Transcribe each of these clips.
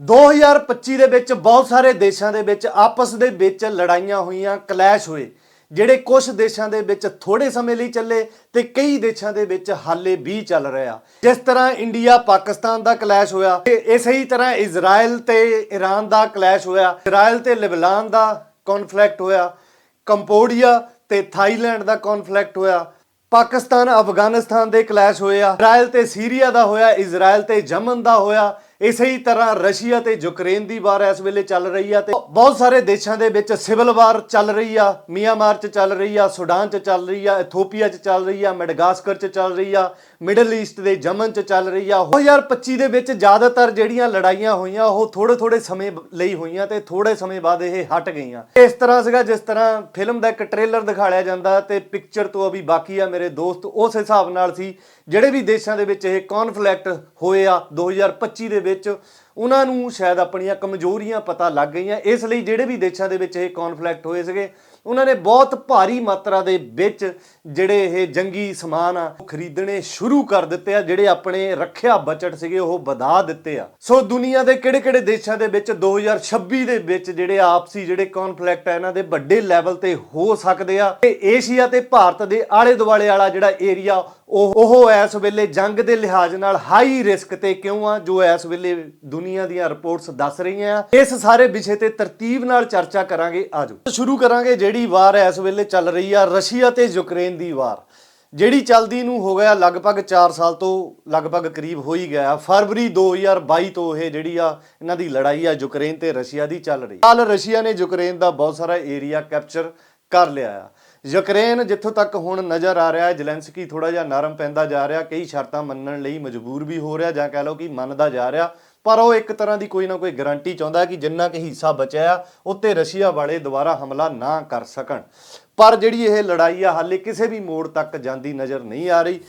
2025 ਦੇ ਵਿੱਚ ਬਹੁਤ ਸਾਰੇ ਦੇਸ਼ਾਂ ਦੇ ਵਿੱਚ ਆਪਸ ਦੇ ਵਿੱਚ ਲੜਾਈਆਂ ਹੋਈਆਂ, ਕਲੈਸ਼ ਹੋਏ, ਜਿਹੜੇ ਕੁਝ ਦੇਸ਼ਾਂ ਦੇ ਵਿੱਚ ਥੋੜੇ ਸਮੇਂ ਲਈ ਚੱਲੇ ਤੇ ਕਈ ਦੇਸ਼ਾਂ ਦੇ ਵਿੱਚ ਹਾਲੇ ਵੀ ਚੱਲ ਰਿਹਾ। ਜਿਸ ਤਰ੍ਹਾਂ ਇੰਡੀਆ ਪਾਕਿਸਤਾਨ ਦਾ ਕਲੈਸ਼ ਹੋਇਆ ਤੇ ਇਸੇ ਹੀ ਤਰ੍ਹਾਂ ਇਜ਼ਰਾਈਲ ਤੇ ਈਰਾਨ ਦਾ ਕਲੈਸ਼ ਹੋਇਆ ਇਜ਼ਰਾਈਲ ਤੇ ਲਿਬਨਾਨ ਦਾ ਕਨਫਲਿਕਟ ਹੋਇਆ, ਕੰਬੋਡੀਆ ਤੇ ਥਾਈਲੈਂਡ ਦਾ ਕਨਫਲਿਕਟ ਹੋਇਆ, ਪਾਕਿਸਤਾਨ ਅਫਗਾਨਿਸਤਾਨ ਦੇ ਕਲੈਸ਼ ਹੋਏ ਆ ਇਜ਼ਰਾਈਲ ਤੇ ਸੀਰੀਆ ਦਾ ਹੋਇਆ ਇਜ਼ਰਾਈਲ ਤੇ ਯਮਨ ਦਾ ਹੋਇਆ ਇਸੇ ਹੀ ਤਰ੍ਹਾਂ ਰਸ਼ੀਆ ਤੇ ਯੂਕਰੇਨ ਦੀ ਵਾਰ ਇਸ ਵੇਲੇ ਚੱਲ ਰਹੀ ਆ ਤੇ ਬਹੁਤ ਸਾਰੇ ਦੇਸ਼ਾਂ ਦੇ ਵਿੱਚ ਸਿਵਲ ਵਾਰ ਚੱਲ ਰਹੀ ਆ, ਮੀਆਂਮਾਰ 'ਚ ਚੱਲ ਰਹੀ ਆ, ਸੁਡਾਨ 'ਚ ਚੱਲ ਰਹੀ ਆ, ਇਥੋਪੀਆ 'ਚ ਚੱਲ ਰਹੀ ਆ, ਮੈਡਗਾਸਕਰ 'ਚ ਚੱਲ ਰਹੀ ਆ ਮਿਡਲ ਈਸਟ ਦੇ ਯਮਨ 'ਚ ਚੱਲ ਰਹੀ ਆ। 2025 ਦੇ ਵਿੱਚ ਜ਼ਿਆਦਾਤਰ ਜਿਹੜੀਆਂ ਲੜਾਈਆਂ ਹੋਈਆਂ, ਉਹ ਥੋੜੇ ਥੋੜੇ ਸਮੇਂ ਲਈ ਹੋਈਆਂ ਤੇ ਥੋੜੇ ਸਮੇਂ ਬਾਅਦ ਇਹ ਹਟ ਗਈਆਂ। ਇਸ ਤਰ੍ਹਾਂ ਸੀਗਾ ਜਿਸ ਤਰ੍ਹਾਂ ਫਿਲਮ ਦਾ ਇੱਕ ਟ੍ਰੇਲਰ ਦਿਖਾਇਆ ਜਾਂਦਾ ਤੇ ਪਿਕਚਰ ਤੋਂ ਅਭੀ ਬਾਕੀ ਆ ਮੇਰੇ ਦੋਸਤ। ਉਸ ਹਿਸਾਬ ਨਾਲ ਸੀ, ਜਿਹੜੇ ਵੀ ਦੇਸ਼ਾਂ ਦੇ ਵਿੱਚ ਇਹ ਕਨਫਲਿਕਟ ਹੋਏ ਆ 2025 ਦੇ ਵਿੱਚ, ਉਹਨਾਂ ਨੂੰ ਸ਼ਾਇਦ ਆਪਣੀਆਂ ਕਮਜ਼ੋਰੀਆਂ ਪਤਾ ਲੱਗ ਗਈਆਂ। ਇਸ ਲਈ ਜਿਹੜੇ ਵੀ ਦੇਸ਼ਾਂ ਦੇ ਵਿੱਚ ਇਹ ਕਨਫਲਿਕਟ ਹੋਏ ਸੀਗੇ ਉਹਨਾਂ ਨੇ ਬਹੁਤ ਭਾਰੀ ਮਾਤਰਾ ਦੇ ਵਿੱਚ ਜਿਹੜੇ ਇਹ ਜੰਗੀ ਸਮਾਨ ਆ, ਉਹ ਖਰੀਦਣੇ ਸ਼ੁਰੂ ਕਰ ਦਿੱਤੇ ਆ, ਜਿਹੜੇ ਆਪਣੇ ਰੱਖਿਆ ਬਜਟ ਸੀਗੇ, ਉਹ ਵਧਾ ਦਿੱਤੇ ਆ। ਸੋ ਦੁਨੀਆ ਦੇ ਕਿਹੜੇ-ਕਿਹੜੇ ਦੇਸ਼ਾਂ ਦੇ ਵਿੱਚ 2026 ਦੇ ਵਿੱਚ ਜਿਹੜੇ ਆਪਸੀ ਜਿਹੜੇ ਕਨਫਲਿਕਟ ਆ, ਇਹਨਾਂ ਦੇ ਵੱਡੇ ਲੈਵਲ ਤੇ ਹੋ ਸਕਦੇ ਆ। ਤੇ ਏਸ਼ੀਆ ਤੇ ਭਾਰਤ ਦੇ ਆਲੇ ਦੁਆਲੇ ਵਾਲਾ ਜਿਹੜਾ ਏਰੀਆ ਉਹ ਉਹ ਇਸ ਵੇਲੇ ਜੰਗ ਦੇ ਲਿਹਾਜ਼ ਨਾਲ ਹਾਈ ਰਿਸਕ ਤੇ ਕਿਉਂ ਆ, ਜੋ ਇਸ ਵੇਲੇ ਦੁਨੀਆ ਦੀਆਂ ਰਿਪੋਰਟਸ ਦੱਸ ਰਹੀਆਂ ਆ। ਇਸ ਸਾਰੇ ਵਿਸ਼ੇ ਤੇ ਤਰਤੀਬ ਨਾਲ ਚਰਚਾ ਕਰਾਂਗੇ ਆਜੋ। ਸ਼ੁਰੂ ਕਰਾਂਗੇ ਜਿਹੜੀ ਵਾਰ ਇਸ ਵੇਲੇ ਚੱਲ ਰਹੀ ਆ, ਰਸ਼ੀਆ ਤੇ ਯੂਕਰੇਨ ਦੀ ਵਾਰ। ਜਿਹੜੀ ਚੱਲਦੀ ਨੂੰ ਹੋ ਗਿਆ ਲਗਭਗ 4 ਸਾਲ ਤੋਂ ਲਗਭਗ ਕਰੀਬ ਹੋ ਹੀ ਗਿਆ। ਫਰਵਰੀ 2022 ਤੋਂ ਇਹ ਜਿਹੜੀ ਆ, ਇਹਨਾਂ ਦੀ ਲੜਾਈ ਆ ਯੂਕਰੇਨ ਤੇ ਰਸ਼ੀਆ ਦੀ ਚੱਲ ਰਹੀ। ਹਾਲ ਰਸ਼ੀਆ ਨੇ ਯੂਕਰੇਨ ਦਾ ਬਹੁਤ ਸਾਰਾ ਏਰੀਆ ਕੈਪਚਰ ਕਰ ਲਿਆ ਆ। ਯੂਕਰੇਨ ਜਿੱਥੋਂ ਤੱਕ ਹੁਣ ਨਜ਼ਰ ਆ ਰਿਹਾ ਹੈ, ਜਲੈਂਸਕੀ ਥੋੜਾ ਜਿਹਾ ਨਰਮ ਪੈਂਦਾ ਜਾ ਰਿਹਾ, ਕਈ ਸ਼ਰਤਾਂ ਮੰਨਣ ਲਈ ਮਜਬੂਰ ਵੀ ਹੋ ਰਿਹਾ ਜਾਂ ਕਹਿ ਲਓ ਕਿ ਮੰਨਦਾ ਜਾ ਰਿਹਾ, ਪਰ ਉਹ ਇੱਕ ਤਰ੍ਹਾਂ ਦੀ ਕੋਈ ਨਾ ਕੋਈ ਗਾਰੰਟੀ ਚਾਹੁੰਦਾ ਕਿ ਜਿੰਨਾ ਕਿ ਹਿੱਸਾ ਬਚਿਆ ਆ, ਉੱਤੇ ਰਸ਼ੀਆ ਵਾਲੇ ਦੁਬਾਰਾ ਹਮਲਾ ਨਾ ਕਰ ਸਕਣ। ਪਰ ਜਿਹੜੀ ਇਹ ਲੜਾਈ ਆ, ਹਾਲੇ ਕਿਸੇ ਵੀ ਮੋੜ ਤੱਕ ਜਾਂਦੀ ਨਜ਼ਰ ਨਹੀਂ ਆ ਰਹੀ।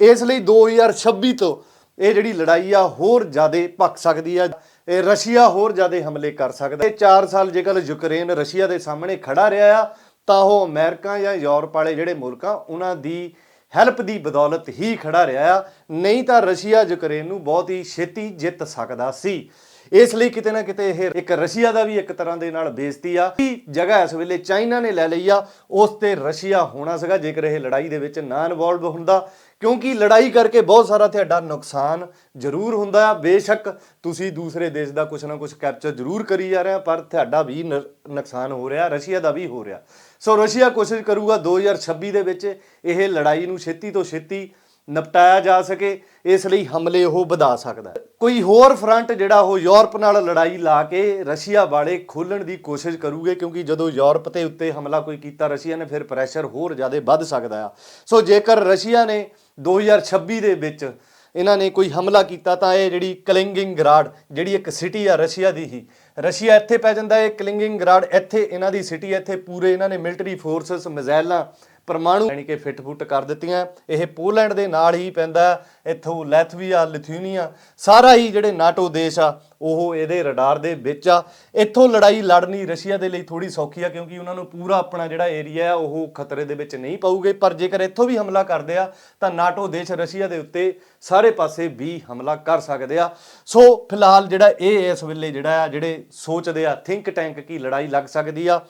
ਇਸ ਲਈ 2026 ਤੋਂ ਇਹ ਜਿਹੜੀ ਲੜਾਈ ਆ, ਹੋਰ ਜ਼ਿਆਦਾ ਭੱਕ ਸਕਦੀ ਆ। ਇਹ ਰਸ਼ੀਆ ਹੋਰ ਜ਼ਿਆਦਾ ਹਮਲੇ ਕਰ ਸਕਦਾ। ਇਹ 4 ਸਾਲ ਜੇਕਰ ਯੂਕਰੇਨ ਰਸ਼ੀਆ ਦੇ ਸਾਹਮਣੇ ਖੜਾ ਰਿਹਾ ਆ ਤਾਂ ਉਹ ਅਮਰੀਕਾ ਜਾਂ ਯੂਰਪ ਵਾਲੇ ਜਿਹੜੇ ਮੁਲਕ ਆ, ਉਹਨਾਂ ਦੀ ਹੈਲਪ ਦੀ ਬਦੌਲਤ ਹੀ ਖੜਾ ਰਿਹਾ ਆ। ਨਹੀਂ ਤਾਂ ਰਸ਼ੀਆ ਯੂਕਰੇਨ ਨੂੰ ਬਹੁਤ ਹੀ ਛੇਤੀ ਜਿੱਤ ਸਕਦਾ ਸੀ। ਇਸ ਲਈ ਕਿਤੇ ਨਾ ਕਿਤੇ ਇਹ ਇੱਕ ਰਸ਼ੀਆ ਦਾ ਵੀ ਇੱਕ ਤਰ੍ਹਾਂ ਦੇ ਨਾਲ ਬੇਇੱਜ਼ਤੀ ਆ ਕੀ ਜਗ੍ਹਾ ਇਸ ਵੇਲੇ ਚਾਈਨਾ ਨੇ ਲੈ ਲਈ ਆ, ਉਸ ਤੇ ਰਸ਼ੀਆ ਹੋਣਾ ਸੀਗਾ, ਜੇਕਰ ਇਹ ਲੜਾਈ ਦੇ ਵਿੱਚ ਨਾ ਇਨਵੋਲਵ ਹੁੰਦਾ। ਕਿਉਂਕਿ ਲੜਾਈ ਕਰਕੇ ਬਹੁਤ ਸਾਰਾ ਤੁਹਾਡਾ ਨੁਕਸਾਨ ਜ਼ਰੂਰ ਹੁੰਦਾ ਆ। ਬੇਸ਼ੱਕ ਤੁਸੀਂ ਦੂਸਰੇ ਦੇਸ਼ ਦਾ ਕੁਝ ਨਾ ਕੁਝ ਕੈਪਚਰ ਜ਼ਰੂਰ ਕਰੀ ਜਾ ਰਹੇ ਆ, ਪਰ ਤੁਹਾਡਾ ਵੀ ਨ- ਨੁਕਸਾਨ ਹੋ ਰਿਹਾ, ਰਸ਼ੀਆ ਦਾ ਵੀ ਹੋ ਰਿਹਾ। ਸੋ ਰਸ਼ੀਆ ਕੋਸ਼ਿਸ਼ ਕਰੂਗਾ 2026 ਦੇ ਵਿੱਚ ਇਹ ਲੜਾਈ ਨੂੰ ਛੇਤੀ ਤੋਂ ਛੇਤੀ ਨਿਪਟਾਇਆ ਜਾ ਸਕੇ, ਇਸ ਲਈ ਹਮਲੇ ਉਹ ਵਧਾ ਸਕਦਾ ਕੋਈ ਹੋਰ ਫਰੰਟ ਜਿਹੜਾ ਉਹ ਯੂਰਪ ਨਾਲ ਲੜਾਈ ਲਾ ਕੇ ਰਸ਼ੀਆ ਵਾਲੇ ਖੋਲਣ ਦੀ ਕੋਸ਼ਿਸ਼ ਕਰੂਗੇ, ਕਿਉਂਕਿ ਜਦੋਂ ਯੂਰਪ ਤੇ ਉੱਤੇ ਹਮਲਾ ਕੋਈ ਕੀਤਾ, ਰਸ਼ੀਆ ਨੇ ਫਿਰ ਪ੍ਰੈਸ਼ਰ ਹੋਰ ਜ਼ਿਆਦਾ ਵੱਧ ਸਕਦਾ ਆ ਸੋ ਜੇਕਰ ਰਸ਼ੀਆ ਨੇ 2026 ਦੇ ਵਿੱਚ ਇਹਨਾਂ ਨੇ ਕੋਈ ਹਮਲਾ ਕੀਤਾ ਤਾਂ ਇਹ ਜਿਹੜੀ ਕਲਿੰਗਿੰਗਰਾਡ ਜਿਹੜੀ ਇੱਕ ਸਿਟੀ ਆ ਰਸ਼ੀਆ ਦੀ ਹੀ, ਰਸ਼ੀਆ ਇੱਥੇ ਪੈ ਜਾਂਦਾ ਹੈ ਕਲਿੰਗਿੰਗਰਾਡ ਇੱਥੇ, ਇਹਨਾਂ ਦੀ ਸਿਟੀ ਇੱਥੇ ਪੂਰੇ ਇਹਨਾਂ ਨੇ ਮਿਲਟਰੀ ਫੋਰਸਸ ਮਿਜ਼ਾਈਲਾਂ ਪਰਮਾਣੂ ਯਾਨੀ ਕਿ ਫਿੱਟ ਫੁੱਟ ਕਰ ਦਿੱਤੀਆਂ। ਇਹ ਪੋਲੈਂਡ ਦੇ ਨਾਲ ਹੀ ਪੈਂਦਾ ਹੈ। ਇੱਥੋਂ ਲੈਥਵੀਆ ਲਿਥੂਨੀਆ ਸਾਰਾ ਹੀ ਜਿਹੜੇ ਨਾਟੋ ਦੇਸ਼ ਆ, ਉਹ ਇਹਦੇ ਰਡਾਰ ਦੇ ਵਿੱਚ ਆ। ਇੱਥੋਂ ਲੜਾਈ ਲੜਨੀ ਰਸ਼ੀਆ ਦੇ ਲਈ ਥੋੜੀ ਸੌਖੀ ਆ, ਕਿਉਂਕਿ ਉਹਨਾਂ ਨੂੰ ਪੂਰਾ ਆਪਣਾ ਜਿਹੜਾ ਏਰੀਆ ਆ, ਉਹ ਖਤਰੇ ਦੇ ਵਿੱਚ ਨਹੀਂ ਪਾਉਗੇ ਪਰ ਜੇਕਰ ਇੱਥੋਂ ਵੀ ਹਮਲਾ ਕਰਦੇ ਆ, ਤਾਂ ਨਾਟੋ ਦੇਸ਼ ਰਸ਼ੀਆ ਦੇ ਉੱਤੇ ਸਾਰੇ ਪਾਸੇ ਵੀ ਹਮਲਾ ਕਰ ਸਕਦੇ ਆ। ਸੋ, ਫਿਲਹਾਲ ਜਿਹੜਾ ਇਹ ਇਸ ਵੇਲੇ ਜਿਹੜਾ ਆ, ਜਿਹੜੇ ਸੋਚਦੇ ਆ ਥਿੰਕ ਟੈਂਕ ਕੀ ਲੜਾਈ ਲੱਗ ਸਕਦੀ ਆ,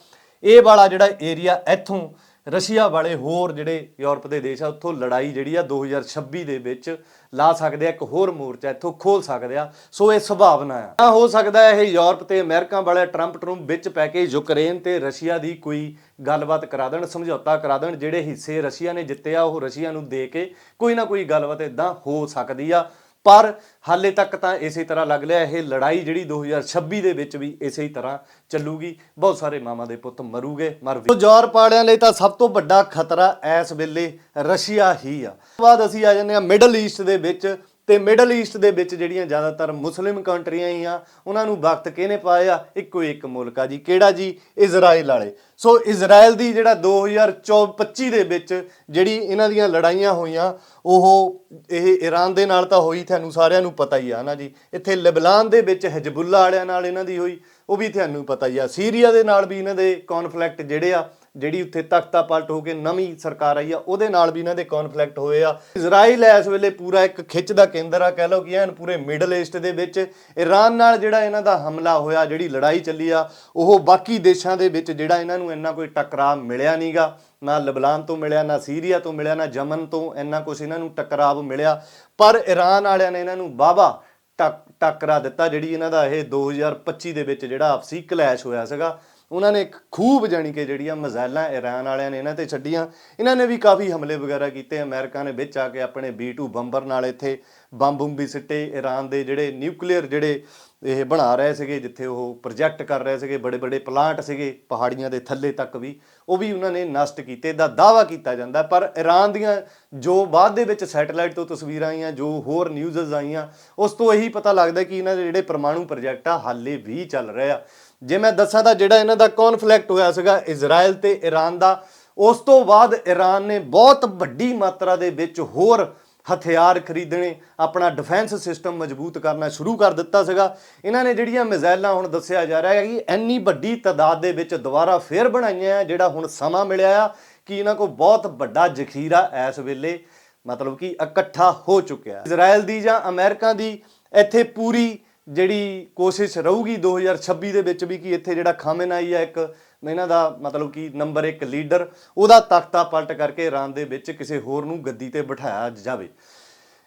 ਇਹ ਵਾਲਾ ਜਿਹੜਾ ਏਰੀਆ ਇੱਥੋਂ ਰਸ਼ੀਆ ਵਾਲੇ ਹੋਰ ਜਿਹੜੇ ਯੂਰਪ ਦੇ ਦੇਸ਼ ਆ, ਉੱਥੋਂ ਲੜਾਈ ਜਿਹੜੀ ਆ 2026 ਦੇ ਵਿੱਚ ਲਾ ਸਕਦੇ ਆ, ਇੱਕ ਹੋਰ ਮੋਰਚਾ ਇੱਥੋਂ ਖੋਲ ਸਕਦੇ ਆ। ਸੋ ਇਹ ਸੰਭਾਵਨਾ ਆ। ਤਾਂ ਹੋ ਸਕਦਾ ਇਹ ਯੂਰਪ ਤੇ ਅਮਰੀਕਾ ਵਾਲੇ ਟਰੰਪ ਟਰੰਪ ਵਿੱਚ ਪੈ ਕੇ ਯੂਕਰੇਨ ਤੇ ਰਸ਼ੀਆ ਦੀ ਕੋਈ ਗੱਲਬਾਤ ਕਰਾ ਦੇਣ, ਸਮਝੌਤਾ ਕਰਾ ਦੇਣ, ਜਿਹੜੇ ਹਿੱਸੇ ਰਸ਼ੀਆ ਨੇ ਜਿੱਤੇ ਆ, ਉਹ ਰਸ਼ੀਆ ਨੂੰ ਦੇ ਕੇ ਕੋਈ ਨਾ ਕੋਈ ਗੱਲਬਾਤ ਇਦਾਂ ਹੋ ਸਕਦੀ ਆ। ਪਰ ਹਾਲੇ ਤੱਕ ਤਾਂ ਇਸੇ ਤਰ੍ਹਾਂ ਲੱਗ ਰਿਹਾ ਇਹ ਲੜਾਈ ਜਿਹੜੀ 2026 ਦੇ ਵਿੱਚ ਵੀ ਇਸੇ ਹੀ ਤਰ੍ਹਾਂ ਚੱਲੂਗੀ। ਬਹੁਤ ਸਾਰੇ ਮਾਮਾ ਦੇ ਪੁੱਤ ਮਰੂਗੇ, ਮਰ ਵੀ ਯੂਰਪ ਵਾਲਿਆਂ ਲਈ ਤਾਂ ਸਭ ਤੋਂ ਵੱਡਾ ਖਤਰਾ ਇਸ ਵੇਲੇ ਰਸ਼ੀਆ ਹੀ ਆ। ਉਸ ਤੋਂ ਬਾਅਦ ਅਸੀਂ ਆ ਜਾਂਦੇ ਆ ਮਿਡਲ ਈਸਟ ਦੇ ਵਿੱਚ। ਤੇ ਮਿਡਲ ਈਸਟ ਦੇ ਵਿੱਚ ਜਿਹੜੀਆਂ ਜ਼ਿਆਦਾਤਰ ਮੁਸਲਿਮ ਕੰਟਰੀਆਂ ਹੀ ਆ ਉਹਨਾਂ ਨੂੰ ਵਕਤ ਕਿਹਨੇ ਪਾਇਆ ਇੱਕੋ ਇੱਕ ਮੁਲਕ ਆ ਜੀ, ਕਿਹੜਾ ਜੀ? ਇਜ਼ਰਾਈਲ ਵਾਲੇ। ਸੋ ਇਜ਼ਰਾਈਲ ਦੀ ਜਿਹੜਾ 2025 ਦੇ ਵਿੱਚ ਜਿਹੜੀ ਇਹਨਾਂ ਦੀਆਂ ਲੜਾਈਆਂ ਹੋਈਆਂ, ਉਹ ਇਹ ਈਰਾਨ ਦੇ ਨਾਲ ਤਾਂ ਹੋਈ, ਤੁਹਾਨੂੰ ਸਾਰਿਆਂ ਨੂੰ ਪਤਾ ਹੀ ਆ ਨਾ ਜੀ? ਇੱਥੇ ਲਿਬਨਾਨ ਦੇ ਵਿੱਚ ਹਜ਼ਬੁੱਲਾ ਵਾਲਿਆਂ ਨਾਲ ਇਹਨਾਂ ਦੀ ਹੋਈ, ਉਹ ਵੀ ਤੁਹਾਨੂੰ ਪਤਾ ਹੀ ਆ। ਸੀਰੀਆ ਦੇ ਨਾਲ ਵੀ ਇਹਨਾਂ ਦੇ ਕਨਫਲਿਕਟ ਜਿਹੜੇ ਆ ਜਿਹੜੀ ਉੱਥੇ ਤਖਤਾ ਪਲਟ ਹੋ ਕੇ ਨਵੀਂ ਸਰਕਾਰ ਆਈ ਆ, ਉਹਦੇ ਨਾਲ ਵੀ ਇਹਨਾਂ ਦੇ ਕਨਫਲਿਕਟ ਹੋਏ ਆ। ਇਜ਼ਰਾਈਲ ਇਸ ਵੇਲੇ ਪੂਰਾ ਇੱਕ ਖਿੱਚ ਦਾ ਕੇਂਦਰ ਆ, ਕਹਿ ਲਓ ਕਿ ਐਨ ਪੂਰੇ ਮਿਡਲ ਈਸਟ ਦੇ ਵਿੱਚ। ਈਰਾਨ ਨਾਲ ਜਿਹੜਾ ਇਹਨਾਂ ਦਾ ਹਮਲਾ ਹੋਇਆ, ਜਿਹੜੀ ਲੜਾਈ ਚੱਲੀ ਆ, ਉਹ ਬਾਕੀ ਦੇਸ਼ਾਂ ਦੇ ਵਿੱਚ ਜਿਹੜਾ ਇਹਨਾਂ ਨੂੰ ਇੰਨਾ ਕੋਈ ਟਕਰਾਅ ਮਿਲਿਆ ਨਹੀਂਗਾ ਨਾ ਲਬਨਾਨ ਤੋਂ ਮਿਲਿਆ, ਨਾ ਸੀਰੀਆ ਤੋਂ ਮਿਲਿਆ, ਨਾ ਯਮਨ ਤੋਂ ਇੰਨਾ ਕੁਝ ਇਹਨਾਂ ਨੂੰ ਟਕਰਾਅ ਮਿਲਿਆ। ਪਰ ਈਰਾਨ ਵਾਲਿਆਂ ਨੇ ਇਹਨਾਂ ਨੂੰ ਬਾਬਾ ਟੱਕ, ਟੱਕਰਾ ਦਿੱਤਾ, ਜਿਹੜੀ ਇਹਨਾਂ ਦਾ ਇਹ 2025 ਦੇ ਵਿੱਚ ਜਿਹੜਾ ਆਪਸੀ ਕਲੈਸ਼ ਹੋਇਆ ਸੀਗਾ। ਉਹਨਾਂ ਨੇ ਖੂਬ ਜਾਣੀ ਕਿ ਜਿਹੜੀਆਂ ਮਜ਼ਾਇਲਾਂ ਈਰਾਨ ਵਾਲਿਆਂ ਨੇ ਇਹਨਾਂ ਤੇ ਛੱਡੀਆਂ, ਇਹਨਾਂ ਨੇ ਵੀ ਕਾਫੀ ਹਮਲੇ ਵਗੈਰਾ ਕੀਤੇ, ਅਮਰੀਕਾ ਨੇ ਵਿੱਚ ਆ ਕੇ ਆਪਣੇ B2 ਬੰਬਰ ਨਾਲ ਇੱਥੇ ਬੰਬ ਬੰਬ ਵੀ ਸਿੱਟੇ ਈਰਾਨ ਦੇ ਜਿਹੜੇ ਨਿਊਕਲੀਅਰ ਜਿਹੜੇ ਇਹ ਬਣਾ ਰਹੇ ਸੀਗੇ, ਜਿੱਥੇ ਉਹ ਪ੍ਰੋਜੈਕਟ ਕਰ ਰਹੇ ਸੀਗੇ ਬੜੇ ਬੜੇ ਪਲਾਂਟ ਸੀਗੇ, ਪਹਾੜੀਆਂ ਦੇ ਥੱਲੇ ਤੱਕ ਵੀ, ਉਹ ਵੀ ਉਹਨਾਂ ਨੇ ਨਸ਼ਟ ਕੀਤੇ ਦਾ ਦਾਵਾ ਕੀਤਾ ਜਾਂਦਾ। ਪਰ ਈਰਾਨ ਦੀਆਂ ਜੋ ਬਾਅਦ ਦੇ ਵਿੱਚ ਸੈਟੇਲਾਈਟ ਤੋਂ ਤਸਵੀਰਾਂ ਆਈਆਂ, ਜੋ ਹੋਰ ਨਿਊਜ਼ਸ ਆਈਆਂ, ਉਸ ਤੋਂ ਇਹੀ ਪਤਾ ਲੱਗਦਾ ਕਿ ਇਹਨਾਂ ਦੇ ਜਿਹੜੇ ਪਰਮਾਣੂ ਪ੍ਰੋਜੈਕਟ ਆ, ਹਾਲੇ ਵੀ ਚੱਲ ਰਹੇ ਆ। ਜੇ ਮੈਂ ਦੱਸਾਂ ਤਾਂ ਜਿਹੜਾ ਇਹਨਾਂ ਦਾ ਕਨਫਲਿਕਟ ਹੋਇਆ ਸੀਗਾ ਇਜ਼ਰਾਈਲ ਤੇ ਈਰਾਨ ਦਾ, ਉਸ ਤੋਂ ਬਾਅਦ ਈਰਾਨ ਨੇ ਬਹੁਤ ਵੱਡੀ ਮਾਤਰਾ ਦੇ ਵਿੱਚ ਹੋਰ ਹਥਿਆਰ ਖਰੀਦਣੇ, ਆਪਣਾ ਡਿਫੈਂਸ ਸਿਸਟਮ ਮਜ਼ਬੂਤ ਕਰਨਾ ਸ਼ੁਰੂ ਕਰ ਦਿੱਤਾ ਸੀਗਾ। ਇਹਨਾਂ ਨੇ ਜਿਹੜੀਆਂ ਮਿਜ਼ਾਈਲਾਂ ਹੁਣ ਦੱਸਿਆ ਜਾ ਰਿਹਾ ਹੈ ਕਿ ਇੰਨੀ ਵੱਡੀ ਤਾਦਾਦ ਦੇ ਵਿੱਚ ਦੁਬਾਰਾ ਫੇਰ ਬਣਾਈਆਂ ਆ ਜਿਹੜਾ ਹੁਣ ਸਮਾਂ ਮਿਲਿਆ ਆ ਕਿ ਇਹਨਾਂ ਕੋਲ ਬਹੁਤ ਵੱਡਾ ਜ਼ਖੀਰਾ ਇਸ ਵੇਲੇ ਮਤਲਬ ਕਿ ਇਕੱਠਾ ਹੋ ਚੁੱਕਿਆ। ਹੈ ਇਜ਼ਰਾਈਲ ਦੀ ਜਾਂ ਅਮਰੀਕਾ ਦੀ ਇੱਥੇ ਪੂਰੀ ਜਿਹੜੀ ਕੋਸ਼ਿਸ਼ ਰਹੂਗੀ 2026 ਦੇ ਵਿੱਚ ਵੀ ਕਿ ਇੱਥੇ ਜਿਹੜਾ ਖਾਮੇਨਾਈ ਹੈ ਇੱਕ ਇਹਨਾਂ ਦਾ ਮਤਲਬ ਕਿ ਨੰਬਰ 1 ਲੀਡਰ ਉਹਦਾ ਤਖਤਾ ਪਲਟ ਕਰਕੇ ਈਰਾਨ ਦੇ ਵਿੱਚ ਕਿਸੇ ਹੋਰ ਨੂੰ ਗੱਦੀ ਤੇ ਬਿਠਾਇਆ ਜਾਵੇ।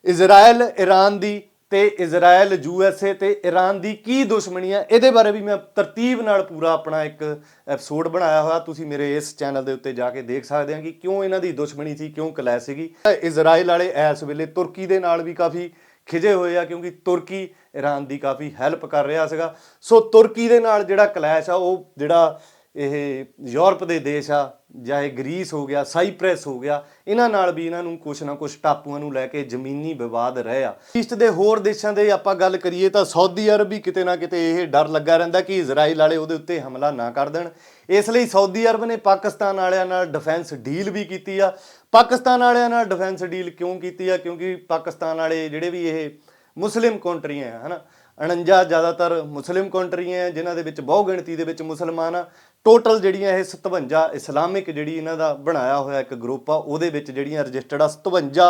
ਇਜ਼ਰਾਈਲ ਈਰਾਨ ਦੀ ਤੇ ਇਜ਼ਰਾਈਲ ਯੂਐਸਏ ਤੇ ਈਰਾਨ ਦੀ ਕੀ ਦੁਸ਼ਮਣੀ ਹੈ ਇਹਦੇ ਬਾਰੇ ਵੀ ਮੈਂ ਤਰਤੀਬ ਨਾਲ ਪੂਰਾ ਆਪਣਾ ਇੱਕ ਐਪੀਸੋਡ ਬਣਾਇਆ ਹੋਇਆ। ਤੁਸੀਂ ਮੇਰੇ ਇਸ ਚੈਨਲ ਦੇ ਉੱਤੇ ਜਾ ਕੇ ਦੇਖ ਸਕਦੇ ਹੋ ਕਿ ਕਿਉਂ ਇਹਨਾਂ ਦੀ ਦੁਸ਼ਮਣੀ ਸੀ, ਕਿਉਂ ਕਲੈਸ਼ ਸੀਗੀ। ਇਜ਼ਰਾਈਲ ਵਾਲੇ ਇਸ ਵੇਲੇ ਤੁਰਕੀ ਦੇ ਨਾਲ ਵੀ ਕਾਫੀ ਖਿਜੇ ਹੋਏ ਆ ਕਿਉਂਕਿ ਤੁਰਕੀ ਈਰਾਨ ਦੀ ਕਾਫੀ ਹੈਲਪ ਕਰ ਰਿਹਾ ਸੀਗਾ। ਸੋ ਤੁਰਕੀ ਦੇ ਨਾਲ ਜਿਹੜਾ ਕਲੈਸ਼ ਆ, ਉਹ ਜਿਹੜਾ ਇਹ ਯੂਰਪ ਦੇ ਦੇਸ਼ ਆ, ਜਾਂ ਇਹ ਗ੍ਰੀਸ ਹੋ ਗਿਆ, ਸਾਈਪ੍ਰੈਸ ਹੋ ਗਿਆ, ਇਹਨਾਂ ਨਾਲ ਵੀ ਇਹਨਾਂ ਨੂੰ ਕੁਛ ਨਾ ਕੁਛ ਟਾਪੂਆਂ ਨੂੰ ਲੈ ਕੇ ਜ਼ਮੀਨੀ ਵਿਵਾਦ ਰਹੇ ਆ। ਈਸਟ ਦੇ ਹੋਰ ਦੇਸ਼ਾਂ ਦੇ ਆਪਾਂ ਗੱਲ ਕਰੀਏ ਤਾਂ ਸਾਊਦੀ ਅਰਬ ਵੀ ਕਿਤੇ ਨਾ ਕਿਤੇ ਇਹ ਡਰ ਲੱਗਾ ਰਹਿੰਦਾ ਕਿ ਇਜ਼ਰਾਈਲ ਵਾਲੇ ਉਹਦੇ ਉੱਤੇ ਹਮਲਾ ਨਾ ਕਰ ਦੇਣ। ਇਸ ਲਈ ਸਾਊਦੀ ਅਰਬ ਨੇ ਪਾਕਿਸਤਾਨ ਵਾਲਿਆਂ ਨਾਲ ਡਿਫੈਂਸ ਡੀਲ ਵੀ ਕੀਤੀ ਆ। ਪਾਕਿਸਤਾਨ ਵਾਲਿਆਂ ਨਾਲ ਡਿਫੈਂਸ ਡੀਲ ਕਿਉਂ ਕੀਤੀ ਆ? ਕਿਉਂਕਿ ਪਾਕਿਸਤਾਨ ਵਾਲੇ ਜਿਹੜੇ ਵੀ ਇਹ ਮੁਸਲਿਮ ਕੰਟਰੀਆਂ ਆ ਹਨਾ? 49 ਜ਼ਿਆਦਾਤਰ ਮੁਸਲਿਮ ਕੰਟਰੀਆਂ ਆ ਜਿਨ੍ਹਾਂ ਦੇ ਵਿੱਚ ਬਹੁ ਗਿਣਤੀ ਦੇ ਵਿੱਚ ਮੁਸਲਮਾਨ ਆ। ਟੋਟਲ ਜਿਹੜੀਆਂ ਇਹ 57 ਇਸਲਾਮਿਕ ਜਿਹੜੀ ਇਹਨਾਂ ਦਾ ਬਣਾਇਆ ਹੋਇਆ ਇੱਕ ਗਰੁੱਪ ਆ, ਉਹਦੇ ਵਿੱਚ ਜਿਹੜੀਆਂ ਰਜਿਸਟਰਡ ਆ 57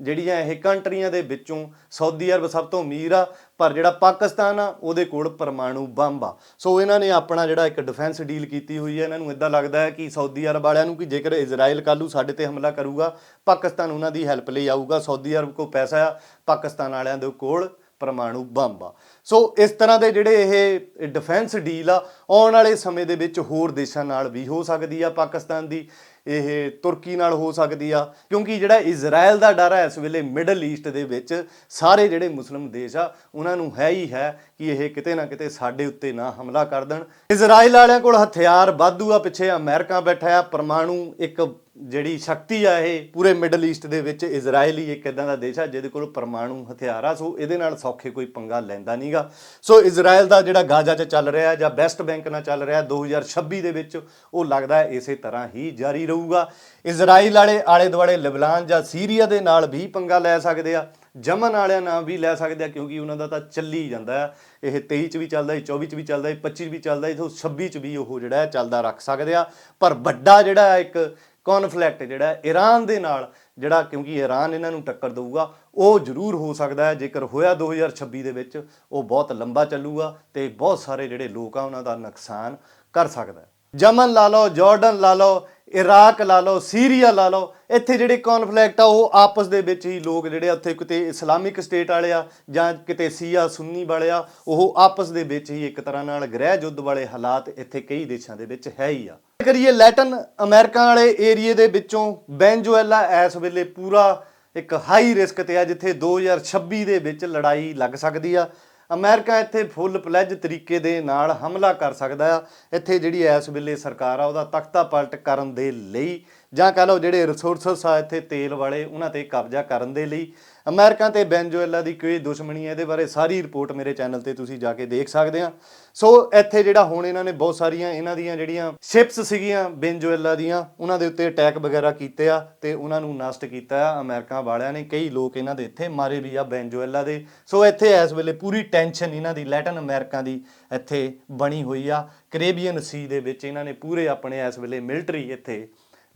ਜਿਹੜੀਆਂ ਇਹ ਕੰਟਰੀਆਂ ਦੇ ਵਿੱਚੋਂ ਸਾਊਦੀ ਅਰਬ ਸਭ ਤੋਂ ਅਮੀਰ ਆ, ਪਰ ਜਿਹੜਾ ਪਾਕਿਸਤਾਨ ਆ, ਉਹਦੇ ਕੋਲ ਪਰਮਾਣੂ ਬੰਬ ਆ। ਸੋ ਇਹਨਾਂ ਨੇ ਆਪਣਾ ਜਿਹੜਾ ਇੱਕ ਡਿਫੈਂਸ ਡੀਲ ਕੀਤੀ ਹੋਈ ਹੈ ਇਹਨਾਂ ਨੂੰ ਇਦਾਂ ਲੱਗਦਾ ਹੈ ਕਿ ਸਾਊਦੀ ਅਰਬ ਵਾਲਿਆਂ ਨੂੰ ਕਿ ਜੇਕਰ ਇਜ਼ਰਾਈਲ ਕੱਲੂ ਸਾਡੇ ਤੇ ਹਮਲਾ ਕਰੂਗਾ, ਪਾਕਿਸਤਾਨ ਉਹਨਾਂ ਦੀ ਹੈਲਪ ਲਈ ਆਊਗਾ ਸਾਊਦੀ ਅਰਬ ਕੋਲ ਪੈਸਾ ਆ, ਪਾਕਿਸਤਾਨ ਵਾਲਿਆਂ ਦੇ ਕੋਲ ਪਰਮਾਣੂ ਬੰਬ ਆ। ਸੋ ਇਸ ਤਰ੍ਹਾਂ ਦੇ ਜਿਹੜੇ ਇਹ ਡਿਫੈਂਸ ਡੀਲ ਆ, ਆਉਣ ਵਾਲੇ ਸਮੇਂ ਦੇ ਵਿੱਚ ਹੋਰ ਦੇਸ਼ਾਂ ਨਾਲ ਵੀ ਹੋ ਸਕਦੀ ਆ, ਪਾਕਿਸਤਾਨ ਦੀ ਇਹ ਤੁਰਕੀ ਨਾਲ ਹੋ ਸਕਦੀ ਆ, ਕਿਉਂਕਿ ਜਿਹੜਾ ਇਜ਼ਰਾਈਲ ਦਾ ਡਰ ਹੈ ਇਸ ਵੇਲੇ ਮਿਡਲ ਈਸਟ ਦੇ ਵਿੱਚ, ਸਾਰੇ ਜਿਹੜੇ ਮੁਸਲਮ ਦੇਸ਼ ਆ, ਉਹਨਾਂ ਨੂੰ ਹੈ ਹੀ ਹੈ ਕਿ ਇਹ ਕਿਤੇ ਨਾ ਕਿਤੇ ਸਾਡੇ ਉੱਤੇ ਨਾ ਹਮਲਾ ਕਰ ਦੇਣ। ਇਜ਼ਰਾਈਲ ਵਾਲਿਆਂ ਕੋਲ ਹਥਿਆਰ ਵਾਧੂ ਆ, ਪਿੱਛੇ ਅਮਰੀਕਾ ਬੈਠਾ ਆ, ਪਰਮਾਣੂ ਇੱਕ ਜਿਹੜੀ ਸ਼ਕਤੀ ਆ ਇਹ ਪੂਰੇ ਮਿਡਲ ਈਸਟ ਦੇ ਵਿੱਚ ਇਜ਼ਰਾਈਲ ਹੀ ਇੱਕ ਇਦਾਂ ਦਾ ਦੇਸ਼ ਆ ਜਿਹਦੇ ਕੋਲ ਪਰਮਾਣੂ ਹਥਿਆਰ ਆ, ਸੋ ਇਹਦੇ ਨਾਲ ਸੌਖੇ ਕੋਈ ਪੰਗਾ ਲੈਂਦਾ ਨਹੀਂਗਾ। ਸੋ ਇਜ਼ਰਾਈਲ ਦਾ ਜਿਹੜਾ ਗਾਜ਼ਾ 'ਚ ਚੱਲ ਰਿਹਾ ਜਾਂ ਵੈਸਟ ਬੈਂਕ ਨਾਲ ਚੱਲ ਰਿਹਾ 2026 ਦੇ ਵਿੱਚ, ਉਹ ਲੱਗਦਾ ਇਸੇ ਤਰ੍ਹਾਂ ਹੀ ਜਾਰੀ ਰਹੂਗਾ। ਇਜ਼ਰਾਈਲ ਵਾਲੇ ਆਲੇ ਦੁਆਲੇ ਲਿਬਨਾਨ ਜਾਂ ਸੀਰੀਆ ਦੇ ਨਾਲ ਵੀ ਪੰਗਾ ਲੈ ਸਕਦੇ ਆ, ਜਮਨ ਵਾਲਿਆਂ ਨਾਲ ਵੀ ਲੈ ਸਕਦੇ ਆ, ਕਿਉਂਕਿ ਉਹਨਾਂ ਦਾ ਤਾਂ ਚੱਲੀ ਜਾਂਦਾ ਹੈ। ਇਹ 23 ਚ ਵੀ ਚੱਲਦਾ ਹੈ 24 ਚ ਵੀ ਚੱਲਦਾ ਹੈ 25 ਚ ਵੀ ਚੱਲਦਾ ਹੈ ਇਥੋਂ 26 ਚ ਵੀ ਉਹ ਜਿਹੜਾ ਚੱਲਦਾ ਰੱਖ ਸਕਦੇ ਆ। ਪਰ ਵੱਡਾ ਜਿਹੜਾ ਇੱਕ ਕਨਫਲਿਕਟ ਜਿਹੜਾ ਈਰਾਨ ਦੇ ਨਾਲ, ਜਿਹੜਾ ਕਿਉਂਕਿ ਈਰਾਨ ਇਹਨਾਂ ਨੂੰ ਟੱਕਰ ਦੇਊਗਾ, ਉਹ ਜ਼ਰੂਰ ਹੋ ਸਕਦਾ ਹੈ, ਜੇਕਰ ਹੋਇਆ 2026 ਦੇ ਵਿੱਚ, ਉਹ ਬਹੁਤ ਲੰਬਾ ਚੱਲੂਗਾ ਤੇ ਬਹੁਤ ਸਾਰੇ ਜਿਹੜੇ ਲੋਕ ਆ ਉਹਨਾਂ ਦਾ ਨੁਕਸਾਨ ਕਰ ਸਕਦਾ ਹੈ। ਜਮਨ ਲਾ ਲਓ, ਜਾਰਡਨ ਲਾ ਲਓ, ਇਰਾਕ ਲਾ ਲਓ, ਸੀਰੀਆ ਲਾ ਲਓ, ਇੱਥੇ ਜਿਹੜੇ ਕਨਫਲਿਕਟ ਆ, ਉਹ ਆਪਸ ਦੇ ਵਿੱਚ ਹੀ ਲੋਕ ਜਿਹੜੇ ਆ, ਉੱਥੇ ਕਿਤੇ ਇਸਲਾਮਿਕ ਸਟੇਟ ਵਾਲੇ ਆ ਜਾਂ ਕਿਤੇ ਸੀਆ ਸੁੰਨੀ ਵਾਲੇ ਆ, ਉਹ ਆਪਸ ਦੇ ਵਿੱਚ ਹੀ ਇੱਕ ਤਰ੍ਹਾਂ ਨਾਲ ਗ੍ਰਹਿ ਯੁੱਧ ਵਾਲੇ ਹਾਲਾਤ ਇੱਥੇ ਕਈ ਦੇਸ਼ਾਂ ਦੇ ਵਿੱਚ ਹੈ ਹੀ ਆ। ਕਰੀਏ ਲੈਟਨ ਅਮਰੀਕਾ ਵਾਲੇ ਏਰੀਏ ਦੇ ਵਿੱਚੋਂ, ਵੈਨਜ਼ੂਏਲਾ ਇਸ ਵੇਲੇ ਪੂਰਾ ਇੱਕ ਹਾਈ ਰਿਸਕ ਤੇ ਆ, ਜਿੱਥੇ 2026 ਦੇ ਵਿੱਚ ਲੜਾਈ ਲੱਗ ਸਕਦੀ ਆ। ਅਮਰੀਕਾ ਇੱਥੇ ਫੁੱਲ ਪਲੈਜ ਤਰੀਕੇ ਦੇ ਨਾਲ ਹਮਲਾ ਕਰ ਸਕਦਾ ਆ। ਇੱਥੇ ਜਿਹੜੀ ਇਸ ਵੇਲੇ ਸਰਕਾਰ ਆ, ਉਹਦਾ ਤਖਤਾ ਪਲਟ ਕਰਨ ਦੇ ਲਈ ਜਾਂ ਕਹ ਲਓ ਜਿਹੜੇ ਰਿਸੋਰਸਸ ਆ, ਇੱਥੇ ਤੇਲ ਵਾਲੇ, ਉਹਨਾਂ ਤੇ ਕਬਜ਼ਾ ਕਰਨ ਦੇ ਲਈ। ਅਮਰੀਕਾ ਤੇ ਵੈਨਜ਼ੂਏਲਾ ਦੀ ਕੋਈ ਦੁਸ਼ਮਣੀ ਹੈ, ਇਹਦੇ ਬਾਰੇ ਸਾਰੀ ਰਿਪੋਰਟ ਮੇਰੇ ਚੈਨਲ ਤੇ ਤੁਸੀਂ ਜਾ ਕੇ ਦੇਖ ਸਕਦੇ ਆ। ਸੋ ਇੱਥੇ ਜਿਹੜਾ ਹੁਣ ਇਹਨਾਂ ਨੇ ਬਹੁਤ ਸਾਰੀਆਂ ਇਹਨਾਂ ਦੀਆਂ ਜਿਹੜੀਆਂ ਸ਼ਿਪਸ ਸੀਗੀਆਂ ਵੈਨਜ਼ੂਏਲਾ ਦੀਆਂ, ਉਹਨਾਂ ਦੇ ਉੱਤੇ ਅਟੈਕ ਵਗੈਰਾ ਕੀਤੇ ਆ ਤੇ ਉਹਨਾਂ ਨੂੰ ਨਸ਼ਟ ਕੀਤਾ ਆ ਅਮਰੀਕਾ ਵਾਲਿਆਂ ਨੇ। ਕਈ ਲੋਕ ਇਹਨਾਂ ਦੇ ਇੱਥੇ ਮਾਰੇ ਵੀ ਆ ਵੈਨਜ਼ੂਏਲਾ ਦੇ। ਸੋ ਇੱਥੇ ਇਸ ਵੇਲੇ ਪੂਰੀ ਟੈਨਸ਼ਨ ਇਹਨਾਂ ਦੀ ਲੈਟਨ ਅਮਰੀਕਾ ਦੀ ਇੱਥੇ ਬਣੀ ਹੋਈ ਆ। ਕੈਰੇਬੀਅਨ ਸੀ ਦੇ ਵਿੱਚ ਇਹਨਾਂ ਨੇ ਪੂਰੇ ਆਪਣੇ ਇਸ ਵੇਲੇ ਮਿਲਟਰੀ ਇੱਥੇ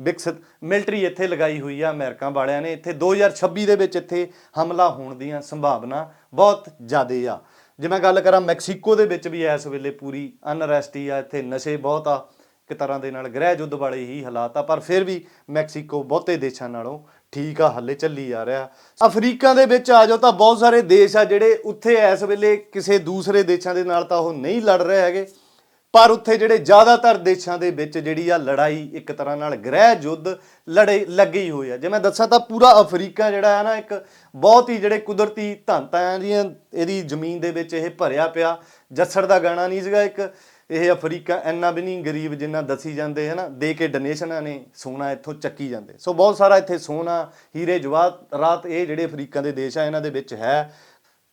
ਵਿਕਸਿਤ ਮਿਲਟਰੀ ਇੱਥੇ ਲਗਾਈ ਹੋਈ ਆ ਅਮਰੀਕਾ ਵਾਲਿਆਂ ਨੇ। ਇੱਥੇ 2026 ਦੇ ਵਿੱਚ ਇੱਥੇ ਹਮਲਾ ਹੋਣ ਦੀਆਂ ਸੰਭਾਵਨਾ ਬਹੁਤ ਜ਼ਿਆਦੇ ਆ। ਜੇ ਮੈਂ ਗੱਲ ਕਰਾਂ ਮੈਕਸੀਕੋ ਦੇ ਵਿੱਚ ਵੀ ਇਸ ਵੇਲੇ ਪੂਰੀ ਅਨਰੈਸਟੀ ਆ। ਇੱਥੇ ਨਸ਼ੇ ਬਹੁਤ ਆ। ਇੱਕ ਤਰ੍ਹਾਂ ਦੇ ਨਾਲ ਗ੍ਰਹਿ ਯੁੱਧ ਵਾਲੇ ਹੀ ਹਾਲਾਤ ਆ, ਪਰ ਫਿਰ ਵੀ ਮੈਕਸੀਕੋ ਬਹੁਤੇ ਦੇਸ਼ਾਂ ਨਾਲੋਂ ਠੀਕ ਆ, ਹੱਲੇ ਚੱਲੀ ਜਾ ਰਿਹਾ। ਅਫਰੀਕਾ ਦੇ ਵਿੱਚ ਆ ਜਾਓ ਤਾਂ ਬਹੁਤ ਸਾਰੇ ਦੇਸ਼ ਆ ਜਿਹੜੇ ਉੱਥੇ ਇਸ ਵੇਲੇ ਕਿਸੇ ਦੂਸਰੇ ਦੇਸ਼ਾਂ ਦੇ ਨਾਲ ਤਾਂ ਉਹ ਨਹੀਂ ਲੜ ਰਹੇ ਹੈਗੇ। ਪਰ ਉੱਥੇ ਜਿਹੜੇ ਜ਼ਿਆਦਾਤਰ ਦੇਸ਼ਾਂ ਦੇ ਵਿੱਚ ਜਿਹੜੀ ਆ ਲੜਾਈ ਇੱਕ ਤਰ੍ਹਾਂ ਨਾਲ ਗ੍ਰਹਿ ਯੁੱਧ ਲੜੇ ਲੱਗੀ ਹੋਈ ਆ। ਜੇ ਮੈਂ ਦੱਸਾਂ ਤਾਂ ਪੂਰਾ ਅਫਰੀਕਾ ਜਿਹੜਾ ਹੈ ਨਾ, ਇੱਕ ਬਹੁਤ ਹੀ ਜਿਹੜੇ ਕੁਦਰਤੀ ਧੰਤਾਂ ਦੀਆਂ, ਇਹਦੀ ਜ਼ਮੀਨ ਦੇ ਵਿੱਚ ਇਹ ਭਰਿਆ ਪਿਆ। ਜੱਸੜ ਦਾ ਗਾਣਾ ਨਹੀਂ ਸੀਗਾ ਇੱਕ, ਇਹ ਅਫਰੀਕਾ ਇੰਨਾ ਵੀ ਨਹੀਂ ਗਰੀਬ ਜਿੰਨਾ ਦੱਸੀ ਜਾਂਦੇ ਹੈ ਨਾ ਦੇ ਕੇ ਡੋਨੇਸ਼ਨਾਂ ਨੇ ਸੋਨਾ ਇੱਥੋਂ ਚੱਕੀ ਜਾਂਦੇ। ਸੋ ਬਹੁਤ ਸਾਰਾ ਇੱਥੇ ਸੋਨਾ, ਹੀਰੇ ਜਵਾਹਰਾਤ ਇਹ ਜਿਹੜੇ ਅਫਰੀਕਾ ਦੇ ਦੇਸ਼ ਆ, ਇਹਨਾਂ ਦੇ ਵਿੱਚ ਹੈ।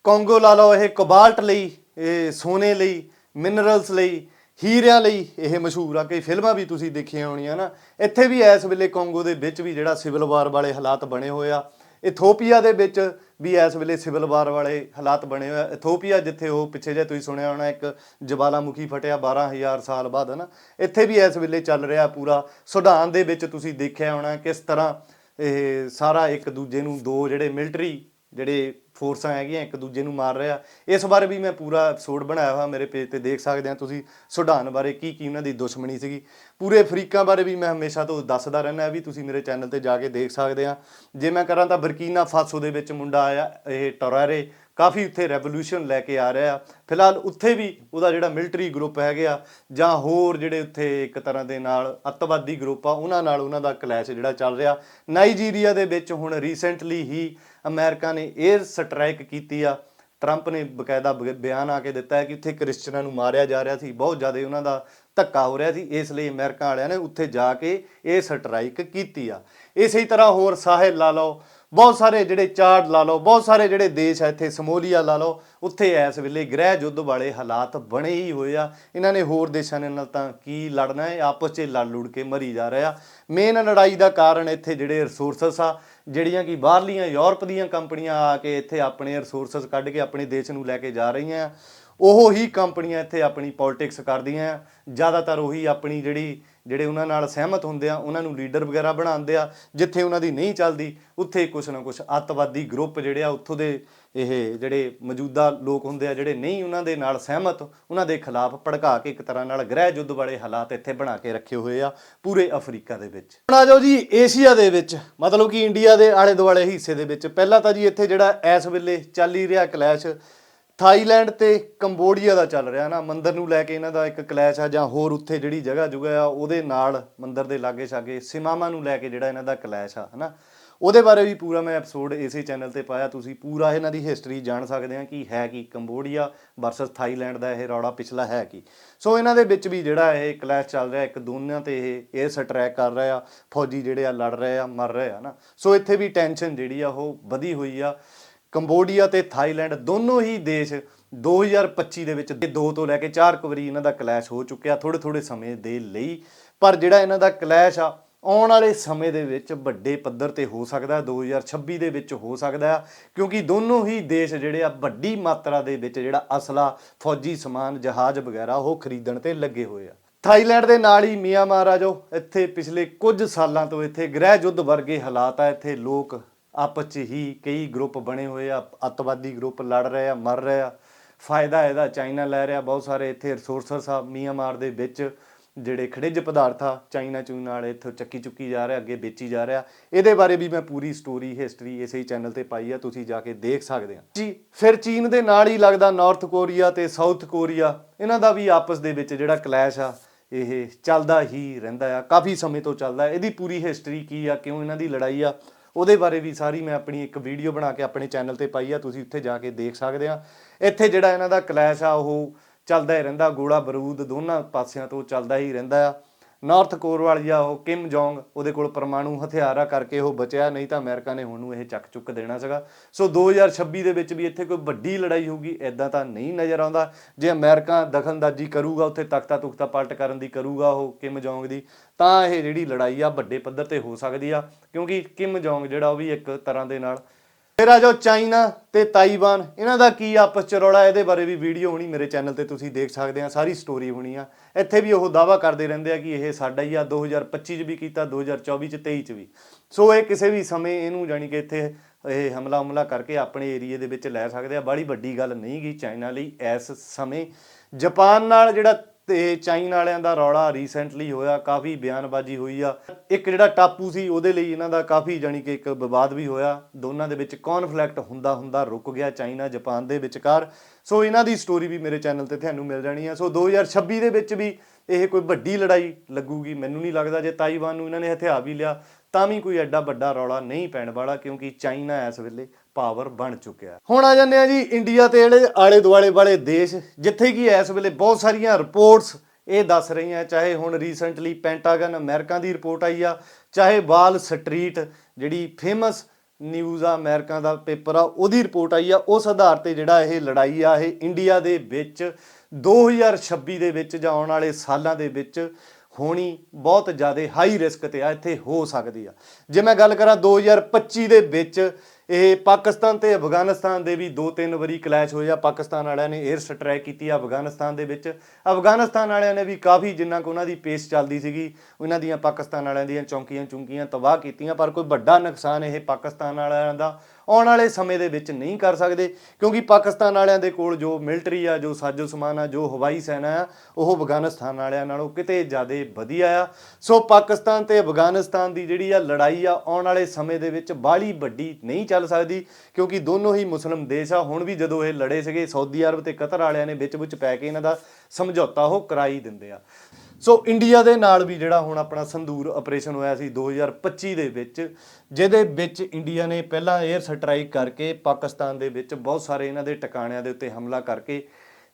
ਕੰਗੋ ਲਾ ਲਓ ਇਹ ਕੋਬਾਲਟ ਲਈ, ਇਹ ਸੋਨੇ ਲਈ, ਮਿਨਰਲਸ ਲਈ ਹੀਰਿਆਂ ਲਈ ਇਹ ਮਸ਼ਹੂਰ ਆ, ਕਈ ਫਿਲਮਾਂ ਵੀ ਤੁਸੀਂ ਦੇਖੀਆਂ ਹੋਣੀਆਂ ਨਾ। ਇੱਥੇ ਵੀ ਇਸ ਵੇਲੇ ਕੰਗੋ ਦੇ ਵਿੱਚ ਵੀ ਜਿਹੜਾ ਸਿਵਲ ਵਾਰ ਵਾਲੇ ਹਾਲਾਤ ਬਣੇ ਹੋਏ ਆ। ਇਥੋਪੀਆ ਦੇ ਵਿੱਚ ਵੀ ਇਸ ਵੇਲੇ ਸਿਵਲ ਵਾਰ ਵਾਲੇ ਹਾਲਾਤ ਬਣੇ ਹੋਏ ਆ। ਇਥੋਪੀਆ ਜਿੱਥੇ ਉਹ ਪਿੱਛੇ ਜੇ ਤੁਸੀਂ ਸੁਣਿਆ ਹੋਣਾ, ਇੱਕ ਜਵਾਲਾਮੁਖੀ ਫਟਿਆ 12000 ਸਾਲ ਬਾਅਦ ਹਨਾ ਇੱਥੇ ਵੀ ਇਸ ਵੇਲੇ ਚੱਲ ਰਿਹਾ ਪੂਰਾ। ਸੁਡਾਨ ਦੇ ਵਿੱਚ ਤੁਸੀਂ ਦੇਖਿਆ ਹੋਣਾ ਕਿਸ ਤਰ੍ਹਾਂ ਇਹ ਸਾਰਾ ਇੱਕ ਦੂਜੇ ਨੂੰ ਦੋ ਜਿਹੜੇ ਮਿਲਟਰੀ ਜਿਹੜੇ ਫੋਰਸਾਂ ਹੈਗੀਆਂ, ਇੱਕ ਦੂਜੇ ਨੂੰ ਮਾਰ ਰਿਹਾ। ਇਸ ਬਾਰੇ ਵੀ ਮੈਂ ਪੂਰਾ ਐਪੀਸੋਡ ਬਣਾਇਆ ਹੋਇਆ, ਮੇਰੇ ਪੇਜ ਤੇ ਦੇਖ ਸਕਦੇ ਆ ਤੁਸੀਂ ਸੁਡਾਨ ਬਾਰੇ ਕੀ ਕੀ ਉਹਨਾਂ ਦੀ ਦੁਸ਼ਮਣੀ ਸੀਗੀ। ਪੂਰੇ ਅਫਰੀਕਾ ਬਾਰੇ ਵੀ ਮੈਂ ਹਮੇਸ਼ਾ ਤੋਂ ਦੱਸਦਾ ਰਹਿੰਦਾ ਵੀ ਤੁਸੀਂ ਮੇਰੇ ਚੈਨਲ ਤੇ ਜਾ ਕੇ ਦੇਖ ਸਕਦੇ ਆ। ਜੇ ਮੈਂ ਕਰਾਂ ਤਾਂ ਬਰਕੀਨਾ ਫਾਸੋ ਦੇ ਵਿੱਚ ਮੁੰਡਾ ਆਇਆ, ਇਹ ਟੋਰਾਰੇ, ਕਾਫੀ ਉੱਥੇ ਰੈਵੋਲੂਸ਼ਨ ਲੈ ਕੇ ਆ ਰਿਹਾ। ਫਿਲਹਾਲ ਉੱਥੇ ਵੀ ਉਹਦਾ ਜਿਹੜਾ ਮਿਲਟਰੀ ਗਰੁੱਪ ਹੈਗੇ ਆ, ਜਾਂ ਹੋਰ ਜਿਹੜੇ ਉੱਥੇ ਇੱਕ ਤਰ੍ਹਾਂ ਦੇ ਨਾਲ ਅੱਤਵਾਦੀ ਗਰੁੱਪ ਆ, ਉਹਨਾਂ ਨਾਲ ਉਹਨਾਂ ਦਾ ਕਲੈਸ਼ ਜਿਹੜਾ ਚੱਲ ਰਿਹਾ। ਨਾਈਜੀਰੀਆ ਦੇ ਵਿੱਚ ਹੁਣ ਰੀਸੈਂਟਲੀ ਹੀ ਅਮਰੀਕਾ ਨੇ 에ਅਰ ਸਟ੍ਰਾਈਕ ਕੀਤੀ ਆ। ਟਰੰਪ ਨੇ ਬਕਾਇਦਾ ਬ- ਬਿਆਨ ਆ ਕੇ ਦਿੱਤਾ ਹੈ ਕਿ ਉੱਥੇ ਕ੍ਰਿਸਚਨਾਂ ਨੂੰ ਮਾਰਿਆ ਜਾ ਰਿਹਾ ਸੀ। ਬਹੁਤ ਜ਼ਿਆਦਾ ਉਹਨਾਂ ਦਾ ਧੱਕਾ ਹੋ ਰਿਹਾ ਸੀ। ਇਸ ਲਈ ਅਮਰੀਕਾ ਵਾਲਿਆਂ ਨੇ ਉੱਥੇ ਜਾ ਕੇ ਇਹ ਸਟ੍ਰਾਈਕ ਕੀਤੀ ਆ। ਇਸੇ ਤਰ੍ਹਾਂ ਹੋਰ ਸਾਹਿਲ ਲਾ ਲਓ। ਬਹੁਤ ਸਾਰੇ ਜਿਹੜੇ ਚਾੜ ਲਾ ਲਓ। ਬਹੁਤ ਸਾਰੇ ਜਿਹੜੇ ਦੇਸ਼ ਆ, ਇੱਥੇ ਸਮੋਲੀਆ ਲਾ ਲਓ। ਉੱਥੇ ਇਸ ਵੇਲੇ ਗ੍ਰਹਿ ਯੁੱਧ ਵਾਲੇ ਹਾਲਾਤ ਬਣੇ ਹੀ ਹੋਏ ਆ। ਇਹਨਾਂ ਨੇ ਹੋਰ ਦੇਸ਼ਾਂ ਦੇ ਨਾਲ ਤਾਂ ਕੀ ਲੜਨਾ ਹੈ? ਆਪਸ 'ਚ ਲੜ ਲੁੜ ਕੇ ਮਰੀ ਜਾ ਰਹੇ ਆ। ਮੇਨ ਲੜਾਈ ਦਾ ਕਾਰਨ ਇੱਥੇ ਜਿਹੜੇ ਰਿਸੋਰਸਸ ਆ ਜਿਹੜੀਆਂ ਕਿ ਬਾਹਰਲੀਆਂ ਯੂਰਪ ਦੀਆਂ ਕੰਪਨੀਆਂ ਆ ਕੇ ਇੱਥੇ ਆਪਣੇ ਰਿਸੋਰਸਸ ਕੱਢ ਕੇ ਆਪਣੇ ਦੇਸ਼ ਨੂੰ ਲੈ ਕੇ ਜਾ ਰਹੀਆਂ। ਉਹ ਹੀ ਕੰਪਨੀਆਂ ਇੱਥੇ ਆਪਣੀ ਪੋਲਿਟਿਕਸ ਕਰਦੀਆਂ ਆ। ਜ਼ਿਆਦਾਤਰ ਉਹੀ ਆਪਣੀ ਜਿਹੜੀ, ਜਿਹੜੇ ਉਹਨਾਂ ਨਾਲ ਸਹਿਮਤ ਹੁੰਦੇ ਆ, ਉਹਨਾਂ ਨੂੰ ਲੀਡਰ ਵਗੈਰਾ ਬਣਾਉਂਦੇ ਆ, ਜਿੱਥੇ ਉਹਨਾਂ ਦੀ ਨਹੀਂ ਚੱਲਦੀ, ਉੱਥੇ ਕੁਛ ਨਾ ਕੁਛ ਅੱਤਵਾਦੀ ਗਰੁੱਪ ਜਿਹੜੇ ਆ, ਉੱਥੋਂ ਦੇ ਇਹ ਜਿਹੜੇ ਮੌਜੂਦਾ ਲੋਕ ਹੁੰਦੇ ਆ, ਜਿਹੜੇ ਨਹੀਂ ਉਹਨਾਂ ਦੇ ਨਾਲ ਸਹਿਮਤ, ਉਹਨਾਂ ਦੇ ਖਿਲਾਫ ਭੜਕਾ ਕੇ ਇੱਕ ਤਰ੍ਹਾਂ ਨਾਲ ਗ੍ਰਹਿ ਯੁੱਧ ਵਾਲੇ ਹਾਲਾਤ ਇੱਥੇ ਬਣਾ ਕੇ ਰੱਖੇ ਹੋਏ ਆ, ਪੂਰੇ ਅਫਰੀਕਾ ਦੇ ਵਿੱਚ। ਹੁਣ ਆ ਜਾਓ ਜੀ, ਏਸ਼ੀਆ ਦੇ ਵਿੱਚ, ਮਤਲਬ ਕਿ ਇੰਡੀਆ ਦੇ ਆਲੇ ਦੁਆਲੇ ਹਿੱਸੇ ਦੇ ਵਿੱਚ। ਪਹਿਲਾਂ ਤਾਂ ਜੀ ਇੱਥੇ ਜਿਹੜਾ ਇਸ ਵੇਲੇ ਚੱਲ ਹੀ ਰਿਹਾ ਕਲੈਸ਼ ਥਾਈਲੈਂਡ ਤੇ ਕੰਬੋਡੀਆ ਦਾ ਚੱਲ ਰਿਹਾ ਨਾ, ਮੰਦਰ ਨੂੰ ਲੈ ਕੇ ਇਹਨਾਂ ਦਾ ਇੱਕ ਕਲੈਸ਼ ਆ ਜਾਂ ਹੋਰ ਉੱਥੇ ਜਿਹੜੀ ਜਗ੍ਹਾ ਜੁਗਾ ਆ, ਉਹਦੇ ਨਾਲ ਮੰਦਰ ਦੇ ਲਾਗੇ ਛਾਗੇ ਸਿਮਾਮਾ ਨੂੰ ਲੈ ਕੇ ਜਿਹੜਾ ਇਹਨਾਂ ਦਾ ਕਲੈਸ਼ ਆ, ਹਨਾ? ਉਹਦੇ ਬਾਰੇ ਵੀ ਪੂਰਾ ਮੈਂ ਐਪੀਸੋਡ ਇਸੇ ਚੈਨਲ ਤੇ ਪਾਇਆ, ਤੁਸੀਂ ਪੂਰਾ ਇਹਨਾਂ ਦੀ ਹਿਸਟਰੀ ਜਾਣ ਸਕਦੇ ਆ ਕਿ ਹੈ ਕੀ ਕੰਬੋਡੀਆ ਵਰਸਸ ਥਾਈਲੈਂਡ ਦਾ ਇਹ ਰੌਲਾ ਪਿਛਲਾ ਹੈ ਕੀ। ਸੋ ਇਹਨਾਂ ਦੇ ਵਿੱਚ ਵੀ ਜਿਹੜਾ ਇਹ ਕਲੈਸ਼ ਚੱਲ ਰਿਹਾ, ਇੱਕ ਦੋਨਾਂ ਤੇ ਇਹ ਇਹ ਸਟਰੈਕ ਕਰ ਰਹੇ ਆ, ਫੌਜੀ ਜਿਹੜੇ ਆ ਲੜ ਰਹੇ ਆ, ਮਰ ਰਹੇ ਆ ਨਾ ਸੋ ਇੱਥੇ ਵੀ ਟੈਨਸ਼ਨ ਜਿਹੜੀ ਆ, ਉਹ ਵਧੀ ਹੋਈ ਆ। ਕੰਬੋਡੀਆ ਤੇ ਥਾਈਲੈਂਡ ਦੋਨੋਂ ਹੀ ਦੇਸ਼ 2025 ਦੇ ਵਿੱਚ ਦੋ ਤੋਂ ਲੈ ਕੇ ਚਾਰ ਕੁ ਵਾਰੀ ਇਹਨਾਂ ਦਾ ਕਲੈਸ਼ ਹੋ ਚੁੱਕਿਆ ਥੋੜੇ ਥੋੜੇ ਸਮੇਂ ਦੇ ਲਈ। ਪਰ ਜਿਹੜਾ ਇਹਨਾਂ ਦਾ ਕਲੈਸ਼ ਆ, ਆਉਣ ਵਾਲੇ ਸਮੇਂ ਦੇ ਵਿੱਚ ਵੱਡੇ ਪੱਧਰ ਤੇ ਹੋ ਸਕਦਾ ਹੈ 2026 ਦੇ ਵਿੱਚ ਹੋ ਸਕਦਾ ਹੈ, ਕਿਉਂਕਿ ਦੋਨੋਂ ਹੀ ਦੇਸ਼ ਜਿਹੜੇ ਆ, ਵੱਡੀ ਮਾਤਰਾ ਦੇ ਵਿੱਚ ਜਿਹੜਾ ਅਸਲਾ ਫੌਜੀ ਸਮਾਨ, ਜਹਾਜ਼ ਵਗੈਰਾ ਉਹ ਖਰੀਦਣ ਤੇ ਲੱਗੇ ਹੋਏ ਆ। ਥਾਈਲੈਂਡ ਦੇ ਨਾਲ ਹੀ ਮਿਆਂਮਾਰ ਆ ਜੋ ਇੱਥੇ ਪਿਛਲੇ ਕੁਝ ਸਾਲਾਂ ਤੋਂ ਇੱਥੇ ਗ੍ਰਹਿ ਯੁੱਧ ਵਰਗੇ ਹਾਲਾਤ ਆ, ਇੱਥੇ ਲੋਕ ਆਪਸ 'ਚ ਹੀ ਕਈ ਗਰੁੱਪ ਬਣੇ ਹੋਏ ਆ, ਅੱਤਵਾਦੀ ਗਰੁੱਪ ਲੜ ਰਹੇ ਆ, ਮਰ ਰਹੇ ਆ। ਫਾਇਦਾ ਇਹਦਾ ਚਾਈਨਾ ਲੈ ਰਿਹਾ, ਬਹੁਤ ਸਾਰੇ ਇੱਥੇ ਰਿਸੋਰਸਸ ਆ ਮੀਆਂਮਾਰ ਦੇ ਵਿੱਚ, ਜਿਹੜੇ ਖਣਿਜ ਪਦਾਰਥ ਆ, ਚਾਈਨਾ ਚੂ ਨਾਲ ਇੱਥੋਂ ਚੱਕੀ ਚੁੱਕੀ ਜਾ ਰਿਹਾ, ਅੱਗੇ ਵੇਚੀ ਜਾ ਰਿਹਾ ਇਹਦੇ ਬਾਰੇ ਵੀ ਮੈਂ ਪੂਰੀ ਸਟੋਰੀ ਹਿਸਟਰੀ ਇਸੇ ਹੀ ਚੈਨਲ ਤੇ ਪਾਈ ਆ, ਤੁਸੀਂ ਜਾ ਕੇ ਦੇਖ ਸਕਦੇ ਆ। ਜੀ, ਫਿਰ ਚੀਨ ਦੇ ਨਾਲ ਹੀ ਲੱਗਦਾ ਨਾਰਥ ਕੋਰੀਆ ਤੇ ਸਾਊਥ ਕੋਰੀਆ ਇਹਨਾਂ ਦਾ ਵੀ ਆਪਸ ਦੇ ਵਿੱਚ ਜਿਹੜਾ ਕਲੈਸ਼ ਆ, ਇਹ ਚੱਲਦਾ ਹੀ ਰਹਿੰਦਾ ਆ, ਕਾਫੀ ਸਮੇਂ ਤੋਂ ਚੱਲਦਾ। ਇਹਦੀ ਪੂਰੀ ਹਿਸਟਰੀ ਕੀ ਆ, ਕਿਉਂ ਇਹਨਾਂ ਦੀ ਲੜਾਈ ਆ ਉਹਦੇ ਬਾਰੇ ਵੀ ਸਾਰੀ ਮੈਂ ਆਪਣੀ ਇੱਕ ਵੀਡੀਓ ਬਣਾ ਕੇ ਆਪਣੇ ਚੈਨਲ ਤੇ ਪਾਈ ਆ, ਤੁਸੀਂ ਉੱਥੇ ਜਾ ਕੇ ਦੇਖ ਸਕਦੇ ਆ। ਇੱਥੇ ਜਿਹੜਾ ਇਹਨਾਂ ਦਾ ਕਲੈਸ਼ ਆ, ਉਹ ਚੱਲਦਾ ਹੀ ਰਹਿੰਦਾ ਗੋਲਾ ਬਰੂਦ ਦੋਨਾਂ ਪਾਸਿਆਂ ਤੋਂ ਚੱਲਦਾ ਹੀ ਰਹਿੰਦਾ ਆ। ਨਾਰਥ ਕੋਰੀਆ ਵਾਲੀ ਆ ਉਹ ਕਿਮ ਜੋਂਗ, ਉਹਦੇ ਕੋਲ ਪਰਮਾਣੂ ਹਥਿਆਰ ਆ ਕਰਕੇ ਉਹ ਬਚਿਆ, ਨਹੀਂ ਤਾਂ ਅਮਰੀਕਾ ਨੇ ਹੁਣ ਨੂੰ ਇਹ ਚੱਕ ਚੁੱਕ ਦੇਣਾ ਸੀਗਾ। ਸੋ 2026 ਦੇ ਵਿੱਚ ਵੀ ਇੱਥੇ ਕੋਈ ਵੱਡੀ ਲੜਾਈ ਹੋਊਗੀ ਐਦਾਂ ਤਾਂ ਨਹੀਂ ਨਜ਼ਰ ਆਉਂਦਾ। ਜੇ ਅਮਰੀਕਾ ਦਖਲਅੰਦਾਜ਼ੀ ਕਰੂਗਾ, ਉੱਥੇ ਤਖਤਾ ਤੁਖਤਾ ਪਲਟ ਕਰਨ ਦੀ ਕਰੂਗਾ ਉਹ ਕਿਮ ਜੋਂਗ ਦੀ, ਤਾਂ ਇਹ ਜਿਹੜੀ ਲੜਾਈ ਆ ਵੱਡੇ ਪੱਧਰ ਤੇ ਹੋ ਸਕਦੀ ਆ। ਕਿਉਂਕਿ ਕਿਮ ਜੋਂਗ ਜਿਹੜਾ ਉਹ ਵੀ ਇੱਕ ਤਰ੍ਹਾਂ ਦੇ ਨਾਲ ਫਿਰ ਆ ਜੋ ਚਾਈਨਾ ਤੇ ਤਾਈਵਾਨ। ਇਹਨਾਂ ਦਾ ਕੀ ਆਪਸ ਚ ਰੌਲਾ? ਇਹਦੇ ਬਾਰੇ ਵੀ ਵੀਡੀਓ ਹੋਣੀ ਮੇਰੇ ਚੈਨਲ ਤੇ, ਤੁਸੀਂ ਦੇਖ ਸਕਦੇ ਆ, ਸਾਰੀ ਸਟੋਰੀ ਹੋਣੀ ਆ। ਇੱਥੇ ਵੀ ਉਹ ਦਾਵਾ ਕਰਦੇ ਰਹਿੰਦੇ ਆ ਕਿ ਇਹ ਸਾਡਾ ਹੀ ਆ 2025 ਚ ਵੀ ਕੀਤਾ 2024 ਚ 23 ਚ ਵੀ। ਸੋ ਇਹ ਕਿਸੇ ਵੀ ਸਮੇਂ ਇਹਨੂੰ ਜਾਣੀ ਕਿ ਇੱਥੇ ਇਹ ਹਮਲਾ ਹਮਲਾ ਕਰਕੇ ਆਪਣੇ ਏਰੀਏ ਦੇ ਵਿੱਚ ਲੈ ਸਕਦੇ ਆ। ਬੜੀ ਵੱਡੀ ਗੱਲ ਨਹੀਂ ਗਈ ਚਾਈਨਾ ਲਈ ਇਸ ਸਮੇਂ। ਜਾਪਾਨ ਨਾਲ ਜਿਹੜਾ ਤੇ ਚਾਈਨਾ ਵਾਲਿਆਂ ਦਾ ਰੌਲਾ ਰੀਸੈਂਟਲੀ ਹੋਇਆ, ਕਾਫੀ ਬਿਆਨਬਾਜ਼ੀ ਹੋਈ ਆ। ਇੱਕ ਜਿਹੜਾ ਟਾਪੂ ਸੀ, ਉਹਦੇ ਲਈ ਇਹਨਾਂ ਦਾ ਕਾਫੀ ਜਾਣੀ ਕਿ ਇੱਕ ਵਿਵਾਦ ਵੀ ਹੋਇਆ। ਦੋਨਾਂ ਦੇ ਵਿੱਚ ਕਨਫਲਿਕਟ ਹੁੰਦਾ ਹੁੰਦਾ ਰੁਕ ਗਿਆ ਚਾਈਨਾ, ਜਾਪਾਨ ਦੇ ਵਿਚਕਾਰ। ਸੋ ਇਹਨਾਂ ਦੀ ਸਟੋਰੀ ਵੀ ਮੇਰੇ ਚੈਨਲ ਤੇ ਤੁਹਾਨੂੰ ਮਿਲ ਜਾਣੀ ਆ। ਸੋ 2026 ਦੇ ਵਿੱਚ ਵੀ ਇਹ ਕੋਈ ਵੱਡੀ ਲੜਾਈ ਲੱਗੂਗੀ, ਮੈਨੂੰ ਨਹੀਂ ਲੱਗਦਾ। ਜੇ ਤਾਈਵਾਨ ਨੂੰ ਇਹਨਾਂ ਨੇ ਹਥਿਆਰ ਵੀ ਲਿਆ, ਤਾਂ ਵੀ ਕੋਈ ਐਡਾ ਵੱਡਾ ਰੌਲਾ ਨਹੀਂ ਪੈਣ ਵਾਲਾ, ਕਿਉਂਕਿ ਚਾਈਨਾ ਇਸ ਵੇਲੇ ਪਾਵਰ ਬਣ ਚੁੱਕਿਆ। ਹੁਣ ਆ ਜਾਂਦੇ ਆ ਜੀ ਇੰਡੀਆ ਤੇ ਜਿਹੜੇ ਆਲੇ ਦੁਆਲੇ ਵਾਲੇ ਦੇਸ਼, ਜਿੱਥੇ ਕਿ ਇਸ ਵੇਲੇ ਬਹੁਤ ਸਾਰੀਆਂ ਰਿਪੋਰਟਸ ਇਹ ਦੱਸ ਰਹੀਆਂ, ਚਾਹੇ ਹੁਣ ਰੀਸੈਂਟਲੀ ਪੈਂਟਾਗਨ ਅਮਰੀਕਾ ਦੀ ਰਿਪੋਰਟ ਆਈ ਆ, ਚਾਹੇ ਵਾਲ ਸਟਰੀਟ ਜਿਹੜੀ ਫੇਮਸ ਨਿਊਜ਼ ਆ ਅਮਰੀਕਾ ਦਾ ਪੇਪਰ ਆ, ਉਹਦੀ ਰਿਪੋਰਟ ਆਈ ਆ, ਉਸ ਆਧਾਰ ਤੇ ਜਿਹੜਾ ਇਹ ਲੜਾਈ ਆ, ਇਹ ਇੰਡੀਆ ਦੇ ਵਿੱਚ 2026 ਦੇ ਵਿੱਚ ਜਾਂ ਆਉਣ ਵਾਲੇ ਸਾਲਾਂ ਦੇ ਵਿੱਚ ਹੋਣੀ ਬਹੁਤ ਜ਼ਿਆਦਾ ਹਾਈ ਰਿਸਕ ਤੇ ਆ, ਇੱਥੇ ਹੋ ਸਕਦੀ ਆ। ਜੇ ਮੈਂ ਗੱਲ ਕਰਾਂ 2025 ਦੇ ਵਿੱਚ, ਇਹ ਪਾਕਿਸਤਾਨ ਤੇ ਅਫਗਾਨਿਸਤਾਨ ਦੇ ਵੀ ਦੋ ਤਿੰਨ ਵਾਰੀ ਕਲੈਸ਼ ਹੋਇਆ ਪਾਕਿਸਤਾਨ ਵਾਲਿਆਂ ਨੇ 에ਅਰ ਸਟ੍ਰਾਈਕ ਕੀਤੀ ਆ ਅਫਗਾਨਿਸਤਾਨ ਦੇ ਵਿੱਚ। ਅਫਗਾਨਿਸਤਾਨ ਵਾਲਿਆਂ ਨੇ ਵੀ ਕਾਫੀ ਜਿੰਨਾ ਕੁ ਉਹਨਾਂ ਦੀ ਪੇਸ ਚੱਲਦੀ ਸੀਗੀ, ਉਹਨਾਂ ਦੀਆਂ ਪਾਕਿਸਤਾਨ ਵਾਲਿਆਂ ਦੀਆਂ ਚੌਂਕੀਆਂ ਚੁੰਕੀਆਂ ਤਬਾਹ ਕੀਤੀਆਂ, ਪਰ ਕੋਈ ਵੱਡਾ ਨੁਕਸਾਨ ਇਹ ਪਾਕਿਸਤਾਨ ਵਾਲਿਆਂ ਦਾ ਆਉਣ ਵਾਲੇ ਸਮੇਂ ਦੇ ਵਿੱਚ ਨਹੀਂ ਕਰ ਸਕਦੇ, ਕਿਉਂਕਿ ਪਾਕਿਸਤਾਨ ਵਾਲਿਆਂ ਦੇ ਕੋਲ ਜੋ ਮਿਲਟਰੀ ਆ, ਜੋ ਸਾਜੋ ਸਮਾਨ ਆ, ਜੋ ਹਵਾਈ ਸੈਨਾ ਆ, ਉਹ ਅਫਗਾਨਿਸਤਾਨ ਵਾਲਿਆਂ ਨਾਲੋਂ ਕਿਤੇ ਜ਼ਿਆਦਾ ਵਧੀਆ ਆ। ਸੋ ਪਾਕਿਸਤਾਨ ਤੇ ਅਫਗਾਨਿਸਤਾਨ ਦੀ ਜਿਹੜੀ ਆ ਲੜਾਈ ਆ, ਆਉਣ ਵਾਲੇ ਸਮੇਂ ਦੇ ਵਿੱਚ ਬਾਹਲੀ ਵੱਡੀ ਨਹੀਂ ਚੱਲ ਸਕਦੀ, ਕਿਉਂਕਿ ਦੋਨੋਂ ਹੀ ਮੁਸਲਮ ਦੇਸ਼ ਆ, ਹੁਣ ਵੀ ਜਦੋਂ ਇਹ ਲੜੇ ਸੀਗੇ, ਸਾਊਦੀ ਅਰਬ ਤੇ ਕਤਰ ਵਾਲਿਆਂ ਨੇ ਵਿੱਚ ਵਿੱਚ ਪੈ ਕੇ ਇਹਨਾਂ ਦਾ ਸਮਝੌਤਾ ਉਹ ਕਰਾਈ ਦਿੰਦੇ ਆ। ਸੋ ਇੰਡੀਆ ਦੇ ਨਾਲ ਵੀ ਜਿਹੜਾ ਹੁਣ ਆਪਣਾ ਸੰਧੂਰ ਆਪਰੇਸ਼ਨ ਹੋਇਆ ਸੀ 2025 ਦੇ ਵਿੱਚ, ਜਿਹਦੇ ਵਿੱਚ ਇੰਡੀਆ ਨੇ ਪਹਿਲਾਂ 에ਅਰ ਸਟ੍ਰਾਈਕ ਕਰਕੇ ਪਾਕਿਸਤਾਨ ਦੇ ਵਿੱਚ ਬਹੁਤ ਸਾਰੇ ਇਹਨਾਂ ਦੇ ਟਿਕਾਣਿਆਂ ਦੇ ਉੱਤੇ ਹਮਲਾ ਕਰਕੇ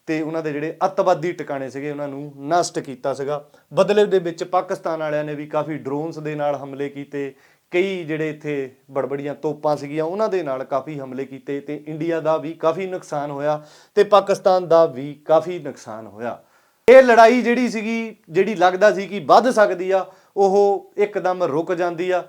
ਤੇ ਉਹਨਾਂ ਦੇ ਜਿਹੜੇ ਅੱਤਵਾਦੀ ਟਿਕਾਣੇ ਸੀਗੇ ਉਹਨਾਂ ਨੂੰ ਨਸ਼ਟ ਕੀਤਾ ਸੀਗਾ। ਬਦਲੇ ਦੇ ਵਿੱਚ ਪਾਕਿਸਤਾਨ ਵਾਲਿਆਂ ਨੇ ਵੀ ਕਾਫੀ ਡਰੋਨਸ ਦੇ ਨਾਲ ਹਮਲੇ ਕੀਤੇ, ਕਈ ਜਿਹੜੇ ਇੱਥੇ ਬੜਬੜੀਆਂ ਤੋਪਾਂ ਸੀਗੀਆਂ, ਉਹਨਾਂ ਦੇ ਨਾਲ ਕਾਫੀ ਹਮਲੇ ਕੀਤੇ ਤੇ ਇੰਡੀਆ ਦਾ ਵੀ ਕਾਫੀ ਨੁਕਸਾਨ ਹੋਇਆ ਤੇ ਪਾਕਿਸਤਾਨ ਦਾ ਵੀ ਕਾਫੀ ਨੁਕਸਾਨ ਹੋਇਆ। ਇਹ ਲੜਾਈ ਜਿਹੜੀ ਸੀਗੀ, ਜਿਹੜੀ ਲੱਗਦਾ ਸੀ ਕਿ ਵੱਧ ਸਕਦੀ ਆ, ਉਹ ਇੱਕਦਮ ਰੁਕ ਜਾਂਦੀ ਆ।